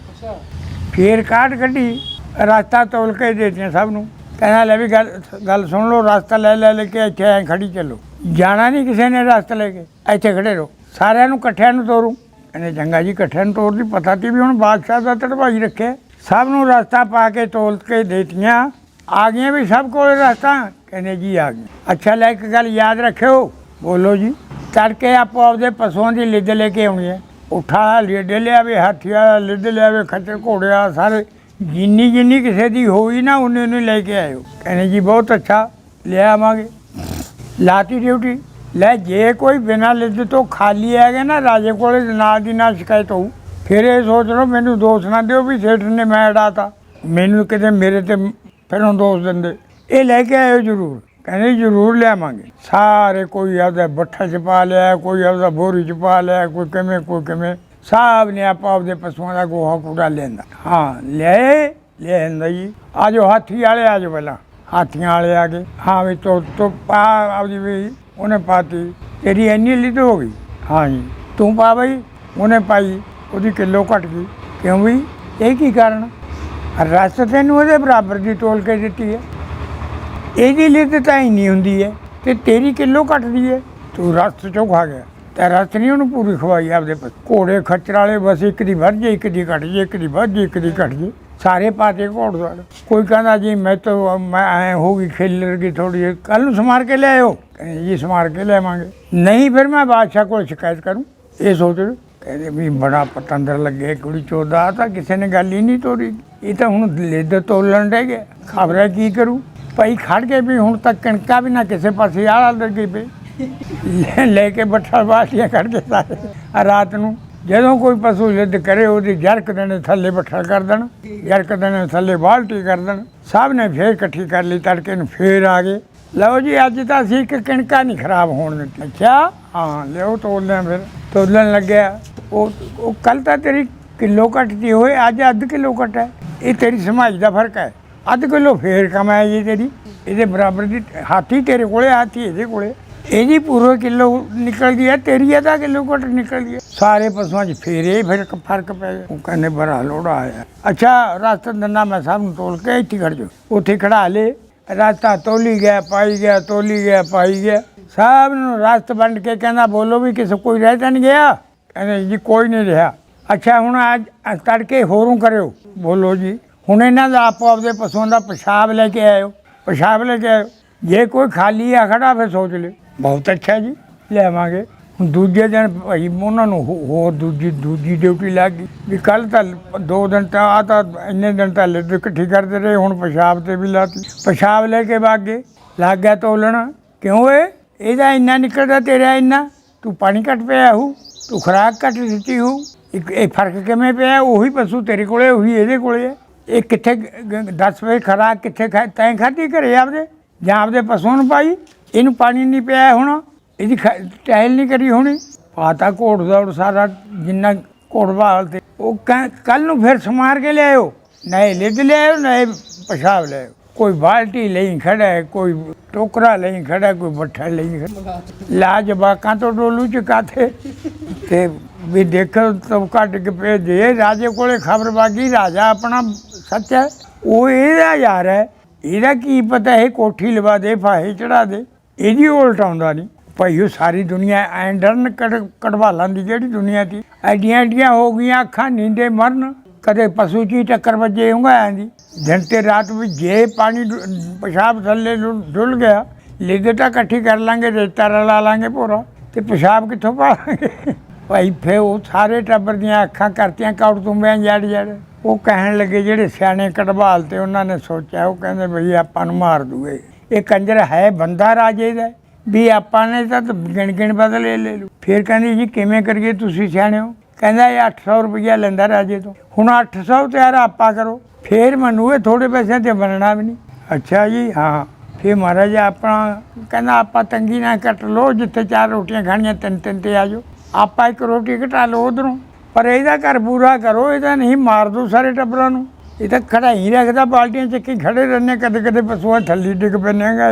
ਫੇਰ ਕਾਢ ਕੱਢੀ ਰਸਤਾ ਤੋਲ ਕੇ ਦੇਤੀਆਂ ਸਭ ਨੂੰ। ਕਹਿੰਦਾ ਲੈ ਵੀ ਗੱਲ ਗੱਲ ਸੁਣ ਲਓ ਰਸਤਾ ਲੈ ਲੈ ਲੈ ਕੇ ਇੱਥੇ ਐ ਖੜੀ ਚੱਲੋ। ਜਾਣਾ ਨਹੀਂ ਕਿਸੇ ਨੇ ਰਸਤਾ ਲੈ ਕੇ। ਇੱਥੇ ਖੜੇ ਰਹੋ। ਸਾਰਿਆਂ ਨੂੰ ਇਕੱਠਿਆਂ ਨੂੰ ਤੋਰੂ। ਕਹਿੰਦੇ ਚੰਗਾ ਜੀ ਇਕੱਠਿਆਂ ਨੂੰ ਤੋਰਦੀ ਪਤਾ ਤੀ ਵੀ ਹੁਣ ਬਾਦਸ਼ਾਹ ਦਾ ਤੜਵਾਈ ਰੱਖਿਆ। ਸਭ ਨੂੰ ਰਸਤਾ ਪਾ ਕੇ ਤੋਲ ਕੇ ਦੇਤੀਆਂ। ਆ ਗਈਆਂ ਵੀ ਸਭ ਕੋਲ ਰਸਤਾ। ਕਹਿੰਦੇ ਜੀ ਆ ਗਏ ਅੱਛਾ ਲੈ ਇੱਕ ਗੱਲ ਯਾਦ ਰੱਖਿਓ। ਬੋਲੋ ਜੀ। ਤੜਕੇ ਆਪੋ ਆਪਦੇ ਪਸ਼ੂਆਂ ਦੀ ਲਿੱਦ ਲੈ ਕੇ ਆਉਣੀ ਹੈ। ਉਠਾ ਲਿੱਦ ਲਿਆਵੇ ਹਾਥੀ ਲਿੱਦ ਲਿਆਵੇ ਖੱਚਰ ਘੋੜਿਆ ਸਾਰੇ। ਜਿੰਨੀ ਜਿੰਨੀ ਕਿਸੇ ਦੀ ਹੋਈ ਨਾ ਉਹਨੇ ਉਹਨੇ ਲੈ ਕੇ ਆਇਓ। ਕਹਿੰਦੇ ਜੀ, ਬਹੁਤ ਅੱਛਾ, ਲੈ ਆਵਾਂਗੇ। ਲਾਤੀ ਡਿਊਟੀ। ਲੈ, ਜੇ ਕੋਈ ਬਿਨਾਂ ਲਿੱਦ ਤੋਂ ਖਾਲੀ ਹੈਗਾ ਨਾ, ਰਾਜੇ ਕੋਲੇ ਨਾਲ ਦੀ ਨਾਲ ਸ਼ਿਕਾਇਤ ਹੋਊ। ਫਿਰ ਇਹ ਸੋਚ ਲਓ, ਮੈਨੂੰ ਦੋਸ਼ ਨਾ ਦਿਓ ਵੀ ਸੇਠ ਨੇ ਮੈਂ ਅੜਾਤਾ ਮੈਨੂੰ ਕਿਤੇ ਮੇਰੇ ਤੇ ਫਿਰ ਫਿਰੋਂ ਦੋਸ਼ ਦਿੰਦੇ। ਇਹ ਲੈ ਕੇ ਆਇਓ ਜ਼ਰੂਰ। ਕਹਿੰਦੇ ਜ਼ਰੂਰ ਲਿਆਵਾਂਗੇ। ਸਾਰੇ ਕੋਈ ਆਪਦਾ ਬੱਠਾ ਚ ਪਾ ਲਿਆ, ਕੋਈ ਆਪਦਾ ਬੋਰੀ ਚ ਪਾ ਲਿਆ, ਕੋਈ ਕਿਵੇਂ ਕੋਈ ਕਿਵੇਂ। ਸਭ ਨੇ ਆਪੋ ਆਪਦੇ ਪਸ਼ੂਆਂ ਦਾ ਗੋਹਾ ਕੂੜਾ ਲੈਂਦਾ ਹਾਂ ਲੈ ਲੈਂਦਾ ਜੀ। ਆਜੋ ਹਾਥੀ ਵਾਲੇ ਆਜੋ ਪਹਿਲਾਂ। ਹਾਥੀਆਂ ਵਾਲੇ ਆ ਗਏ। ਹਾਂ ਵੀ ਤੋ ਤੋ ਪਾ ਆਪਦੀ ਵੀ ਉਹਨੇ ਪਾਤੀ। ਤੇਰੀ ਇੰਨੀ ਲਿੱਦ ਹੋ ਗਈ। ਹਾਂ ਜੀ। ਤੂੰ ਪਾ ਬਈ। ਉਹਨੇ ਪਾਈ। ਉਹਦੀ ਕਿਲੋ ਘਟ ਗਈ। ਕਿਉਂ ਵੀ ਇਹ ਕੀ ਕਾਰਨ? ਰਸਤੇ ਤੈਨੂੰ ਉਹਦੇ ਬਰਾਬਰ ਦੀ ਤੋਲ ਕੇ ਦਿੱਤੀ ਹੈ। ਇਹਦੀ ਲਿੱਦ ਤਾਂ ਇੰਨੀ ਹੁੰਦੀ ਹੈ ਤੇ ਤੇਰੀ ਕਿਲੋ ਘਟਦੀ ਹੈ ਤੂੰ ਰਸਤ ਚੋਂ ਖਾ ਗਿਆ, ਤੇ ਰਸਤ ਨਹੀਂ ਉਹਨੂੰ ਪੂਰੀ ਖਵਾਈ ਆਪਦੇ ਪ- ਘੋੜੇ ਖੱਚਰ ਵਾਲੇ ਬਸ ਇੱਕ ਦੀ ਵੱਧ ਜੇ ਇੱਕ ਦੀ ਘਟ ਜੇ ਇੱਕ ਦੀ ਵੱਧ ਜੇ ਇੱਕ ਦੀ ਘਟ ਜੇ ਸਾਰੇ ਪਾਤੇ ਘੋੜ ਦੌੜ ਕੋਈ ਕਹਿੰਦਾ ਜੀ ਮੈਂ ਤਾਂ, ਮੈਂ ਐ ਹੋ ਗਈ, ਖੇਲਰ ਗਈ ਥੋੜੀ ਜਿਹੀ ਕੱਲ ਨੂੰ ਸਮਾਰ ਕੇ ਲਿਆਇਓ ਕਹਿੰਦੇ ਜੀ ਸਮਾਰ ਕੇ ਲਿਆਵਾਂਗੇ। ਨਹੀਂ ਫਿਰ ਮੈਂ ਬਾਦਸ਼ਾਹ ਕੋਲ ਸ਼ਿਕਾਇਤ ਕਰੂੰ। ਇਹ ਸੋਚ ਲਓ। ਕਹਿੰਦੇ ਵੀ ਬੜਾ ਪਤੰਦਰ ਲੱਗੇ ਕੁੜੀ ਚੋਦਾ, ਆਹ ਤਾਂ ਕਿਸੇ ਨੇ ਗੱਲ ਹੀ ਨਹੀਂ ਤੋਰੀ। ਇਹ ਤਾਂ ਹੁਣ ਲਿੱਦ ਤੋਲਣ ਰਹਿ ਗਿਆ। ਖਬਰ ਕੀ ਕਰੂ? ਭਾਈ ਖੜ ਗਏ ਵੀ ਹੁਣ ਤੱਕ ਕਣਕਾਂ ਵੀ ਨਾ ਕਿਸੇ ਪਾਸੇ ਆਲਾ ਲੱਗੀ ਪਈ ਲੈ- ਲੈ ਕੇ ਬੱਠਾ ਬਾਟੀਆਂ ਕੱਢ ਕੇ ਸਾਰੇ। ਆਹ ਰਾਤ ਨੂੰ ਜਦੋਂ ਕੋਈ ਪਸ਼ੂ ਲਿੱਦ ਕਰੇ, ਉਹਦੀ ਜਰਕ ਦੇਣੇ ਥੱਲੇ ਬੱਠਾ ਕਰ ਦੇਣ, ਜਰਕ ਦੇਣੇ ਥੱਲੇ ਬਾਲਟੀ ਕਰ ਦੇਣ। ਸਭ ਨੇ ਫੇਰ ਇਕੱਠੀ ਕਰ ਲਈ, ਤੜਕੇ ਨੂੰ ਫੇਰ ਆ ਗਏ। ਲਓ ਜੀ, ਅੱਜ ਤਾਂ ਅਸੀਂ ਇੱਕ ਕਣਕਾਂ ਨਹੀਂ ਖਰਾਬ ਹੋਣ ਦਿੱਤੀ ਅੱਛਾ? ਹਾਂ ਲਿਓ ਤੋਲ ਫਿਰ। ਤੋਲਣ ਲੱਗਿਆ। ਉਹ ਉਹ ਕੱਲ ਤਾਂ ਤੇਰੀ ਕਿਲੋ ਘੱਟ ਦੀ ਹੋਏ, ਅੱਜ ਅੱਧ ਕਿਲੋ ਘੱਟ ਹੈ। ਇਹ ਤੇਰੀ ਸਮਾਜ ਦਾ ਫ਼ਰਕ ਹੈ। ਅੱਧ ਕਿਲੋ ਫੇਰ ਕਮਾਇਆ ਜੀ ਤੇਰੀ। ਇਹਦੇ ਬਰਾਬਰ ਦੀ ਹਾਥੀ ਤੇਰੇ ਕੋਲੇ, ਹਾਥੀ ਇਹਦੇ ਕੋਲੇ। ਇਹਦੀ ਪੂਰੇ ਕਿਲੋ ਨਿਕਲਦੀ ਹੈ ਤੇਰੀ ਅੱਧਾ ਕਿਲੋ ਘੱਟ ਨਿਕਲਦੀ ਹੈ ਸਾਰੇ ਪਸ਼ੂਆਂ 'ਚ ਫੇਰ ਇਹ ਫਿਰ ਫ਼ਰਕ ਪੈ ਗਿਆ। ਉਹ ਕਹਿੰਦੇ ਬੜਾ ਲੋੜਾ ਆਇਆ। ਅੱਛਾ, ਰਸਤਾ ਦੰਨਾ ਮੈਂ ਸਭ ਨੂੰ ਤੋਲ ਕੇ ਇੱਥੇ ਖੜ ਜਾ। ਉੱਥੇ ਖੜਾ ਲੇ। ਰਸਤਾ ਤੋਲੀ ਗਿਆ, ਪਾਈ ਗਿਆ, ਤੋਲੀ ਗਿਆ, ਪਾਈ ਗਿਆ। ਸਭ ਨੂੰ ਰਸਤ ਵੰਡ ਕੇ ਕਹਿੰਦਾ, ਬੋਲੋ ਵੀ ਕਿਸੇ ਕੋਈ ਰਹਿ ਤਾਂ ਨਹੀਂ ਗਿਆ? ਕਹਿੰਦੇ ਜੀ ਕੋਈ ਨਹੀਂ ਰਿਹਾ। ਅੱਛਾ, ਹੁਣ ਅੱਜ ਅੱਜ ਤੜਕੇ ਹੋਰੋਂ ਕਰਿਓ। ਬੋਲੋ ਜੀ। ਹੁਣ ਇਹਨਾਂ ਦਾ ਆਪੋ ਆਪਦੇ ਪਸ਼ੂਆਂ ਦਾ ਪਿਸ਼ਾਬ ਲੈ ਕੇ ਆਇਓ, ਪਿਸ਼ਾਬ ਲੈ ਕੇ ਆਇਓ। ਜੇ ਕੋਈ ਖਾਲੀ ਆ ਖੜਾ, ਫਿਰ ਸੋਚ ਲਿਓ। ਬਹੁਤ ਅੱਛਾ ਜੀ ਲੈਵਾਂਗੇ ਹੁਣ ਦੂਜੇ ਦਿਨ ਭਾਈ ਉਹਨਾਂ ਨੂੰ ਹੋ- ਹੋਰ ਦੂਜੀ ਦੂਜੀ ਡਿਊਟੀ ਲੱਗ ਗਈ। ਵੀ ਕੱਲ ਤਾਂ ਦੋ ਦਿਨ ਤਾਂ ਆ ਤਾਂ ਇੰਨੇ ਦਿਨ ਤਾਂ ਲਿੱਦ ਇਕੱਠੀ ਕਰਦੇ ਰਹੇ, ਹੁਣ ਪਿਸ਼ਾਬ ਤੇ ਵੀ ਲਾਤੀ ਪਿਸ਼ਾਬ ਲੈ ਕੇ ਵਾਗੇ, ਲੱਗ ਗਿਆ ਤੋਲਣਾ। ਕਿਉਂ ਏ ਇਹਦਾ ਇੰਨਾ ਨਿਕਲਦਾ ਤੇਰਾ ਇੰਨਾ। ਤੂੰ ਪਾਣੀ ਘੱਟ ਪਿਆ ਹੂ, ਤੂੰ ਖੁਰਾਕ ਘੱਟ ਦਿੱਤੀ ਹੂ। ਇੱਕ, ਇਹ ਫ਼ਰਕ ਕਿਵੇਂ ਪਿਆ? ਉਹੀ ਪਸ਼ੂ ਤੇਰੇ ਕੋਲੇ, ਉਹੀ ਇਹਦੇ ਕੋਲੇ ਹੈ ਇਹ ਕਿੱਥੇ 10 ਵਜੇ ਖਰਾ ਕਿੱਥੇ ਤੈਂ ਖਾਧੀ ਘਰੇ ਆਪਦੇ? ਜਾਂ ਆਪਦੇ ਪਸ਼ੂਆਂ ਨੂੰ ਪਾਈ? ਇਹਨੂੰ ਪਾਣੀ ਨਹੀਂ ਪਿਆ ਹੋਣਾ। ਇਹਦੀ ਟਹਿਲ ਨਹੀਂ ਕਰੀ ਹੋਣੀ। ਪਾਤਾ ਘੋੜ ਦੌੜ ਸਾਰਾ, ਜਿੰਨਾ ਘੋੜਵਾਲ ਤੇ। ਉਹ ਕੱਲ ਨੂੰ ਫਿਰ ਸਮਾਰ ਕੇ ਲਿਆਇਓ। ਨਏ ਲਿਦ ਲਿਆਇਓ ਨਏ ਪਿਸ਼ਾਬ ਲਿਆਇਓ। ਕੋਈ ਬਾਲਟੀ ਲਈ ਖੜਾ ਹੈ, ਕੋਈ ਟੋਕਰਾ ਲਈ ਖੜਾ ਕੋਈ ਬੱਠਾ ਲਈ ਖੜਾ ਲਾਜ ਬਾਕਾਂ ਤੋਂ ਡੋਲੂ ਚ ਕਾਥੇ ਤੇ ਵੀ ਦੇਖੋ ਤਬ ਕੱਟ ਕੇ ਭੇਜੇ। ਰਾਜੇ ਕੋਲੇ ਖਬਰ ਬਾਗੀ ਰਾਜਾ ਆਪਣਾ ਸੱਚ ਹੈ? ਉਹ ਇਹਦਾ ਯਾਰ ਹੈ। ਇਹਦਾ ਕੀ ਪਤਾ ਇਹ ਕੋਠੀ ਲਵਾ ਦੇ, ਫਾਹੇ ਚੜਾ ਦੇ। ਇਹਦੀ ਉਲਟ ਆਉਂਦਾ ਨਹੀਂ। ਭਾਈ, ਉਹ ਸਾਰੀ ਦੁਨੀਆ ਐਂ ਡਰਨ ਕਢਵਾ ਕੜਵਾਲਾਂ ਦੀ ਜਿਹੜੀ ਦੁਨੀਆ ਦੀ। ਐਡੀਆਂ ਐਡੀਆਂ ਹੋ ਗਈਆਂ ਅੱਖਾਂ, ਨੀਂਦੇ ਮਰਨ। ਕਦੇ ਪਸ਼ੂ ਚੀ ਟੱਕਰ ਵੱਜੇ ਉਂਗਾਂ ਦੀ। ਦਿਨ ਤੇ ਰਾਤ ਵੀ ਜੇ ਪਾਣੀ ਡੁ- ਪਿਸ਼ਾਬ ਥੱਲੇ ਡੁੱਲ ਗਿਆ ਗਿਆ ਤਾਂ ਇਕੱਠੀ ਕਰ ਲਾਂਗੇ, ਰੇਤਾ ਰਲਾ ਲਾਂਗੇ ਭੋਰਾ। ਤੇ ਪਿਸ਼ਾਬ ਕਿੱਥੋਂ ਪਾਵਾਂਗੇ ਭਾਈ ਫੇ ਉਹ ਸਾਰੇ ਟੱਬਰ ਦੀਆਂ ਅੱਖਾਂ ਕਰਤੀਆਂ ਕੌੜ ਤੁੰਬਿਆਂ ਜੜ ਜੜ ਉਹ ਕਹਿਣ ਲੱਗੇ ਜਿਹੜੇ ਸਿਆਣੇ ਕਟਵਾਲ ਤੇ ਉਹਨਾਂ ਨੇ ਸੋਚਿਆ, ਉਹ ਕਹਿੰਦੇ ਬਈ ਆਪਾਂ ਨੂੰ ਮਾਰ ਦੂਗੇ ਇਹ ਕੰਜਰ ਹੈ, ਬੰਦਾ ਰਾਜੇ ਦਾ ਵੀ ਆਪਾਂ ਨੇ ਤਾਂ ਗਿਣ ਗਿਣ ਬਦਲੇ ਲੈ ਲੂ। ਫਿਰ ਕਹਿੰਦੇ ਜੀ, ਕਿਵੇਂ ਕਰੀਏ ਤੁਸੀਂ ਸਿਆਣੇ ਹੋ? ਕਹਿੰਦਾ ਇਹ 800 ਰੁਪਇਆ ਲੈਂਦਾ ਰਾਜੇ ਤੋਂ। ਹੁਣ 800 ਤਿਆਰ ਆਪਾਂ ਕਰੋ। ਫੇਰ ਮੈਨੂੰ ਇਹ ਥੋੜੇ ਪੈਸਿਆਂ ਤੇ ਬਣਨਾ ਵੀ ਨਹੀਂ। ਅੱਛਾ ਜੀ, ਹਾਂ। ਫਿਰ ਮਹਾਰਾਜ ਆਪਣਾ ਕਹਿੰਦਾ, ਆਪਾਂ ਤੰਗੀ ਨਾ ਕੱਟ ਲੋ ਜਿੱਥੇ ਚਾਰ ਰੋਟੀਆਂ ਖਾਣੀਆਂ ਤਿੰਨ ਤਿੰਨ ਤੇ ਆਜੋ ਆਪਾਂ ਇੱਕ ਰੋਟੀ ਘਟਾ ਲਓ ਉਧਰੋਂ। ਪਰ ਇਹਦਾ ਘਰ ਪੂਰਾ ਕਰੋ ਇਹਦਾ ਨਹੀਂ ਮਾਰ ਦੋ ਸਾਰੇ ਟੱਬਰਾਂ ਨੂੰ। ਇਹ ਤਾਂ ਖੜਾ ਹੀ ਰੱਖਦਾ, ਬਾਲਟੀਆਂ ਚੱਕੀ ਖੜੇ ਰਹਿੰਦੇ ਕਦੇ ਕਦੇ ਪਸ਼ੂਆਂ ਥੱਲੀ ਡਿੱਗ ਪੈਣੇਗਾ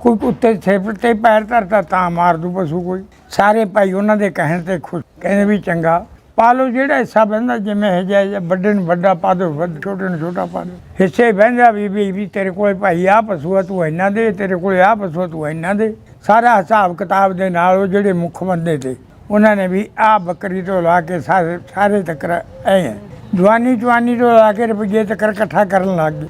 ਕੋਈ ਕੁੱਤੇ ਛੇਪ ਤੇ ਪੈਰ ਧਰਦਾ ਤਾਂ ਮਾਰ ਦੂ ਪਸ਼ੂ ਕੋਈ। ਸਾਰੇ ਭਾਈ ਉਹਨਾਂ ਦੇ ਕਹਿਣ ਤੇ ਖੁਸ਼, ਕਹਿੰਦੇ ਵੀ ਚੰਗਾ। ਪਾ ਲਓ ਜਿਹੜਾ ਹਿੱਸਾ ਬਹਿੰਦਾ, ਜਿਵੇਂ ਹੈ ਜਾਇ ਵੱਡੇ ਨੂੰ ਵੱਡਾ ਪਾ ਦਿਓ ਛੋਟੇ ਨੂੰ ਛੋਟਾ ਪਾ ਦਿਓ। ਹਿੱਸੇ ਬਹਿੰਦਾ ਵੀ ਵੀ ਤੇਰੇ ਕੋਲ ਭਾਈ ਆ ਪਸ਼ੂ ਆ, ਤੂੰ ਇੰਨਾ ਦੇ, ਤੇਰੇ ਕੋਲ ਆ ਪਸ਼ੂ ਆ, ਤੂੰ ਇੰਨਾ ਦੇ। ਸਾਰਾ ਹਿਸਾਬ ਕਿਤਾਬ ਦੇ ਨਾਲ ਉਹ ਜਿਹੜੇ ਮੁੱਖ ਬੰਦੇ ਤੇ। ਉਹਨਾਂ ਨੇ ਵੀ ਆ ਬੱਕਰੀ ਤੋਂ ਲਾ ਕੇ ਸਾਰੇ ਸਾਰੇ ਤੱਕ ਐ ਹੈ ਜਵਾਨੀ ਜਵਾਨੀ ਤੋਂ ਲਾ ਕੇ ਰੁਪਈਏ ਤੱਕ ਇਕੱਠਾ ਕਰਨ ਲੱਗ ਗਏ।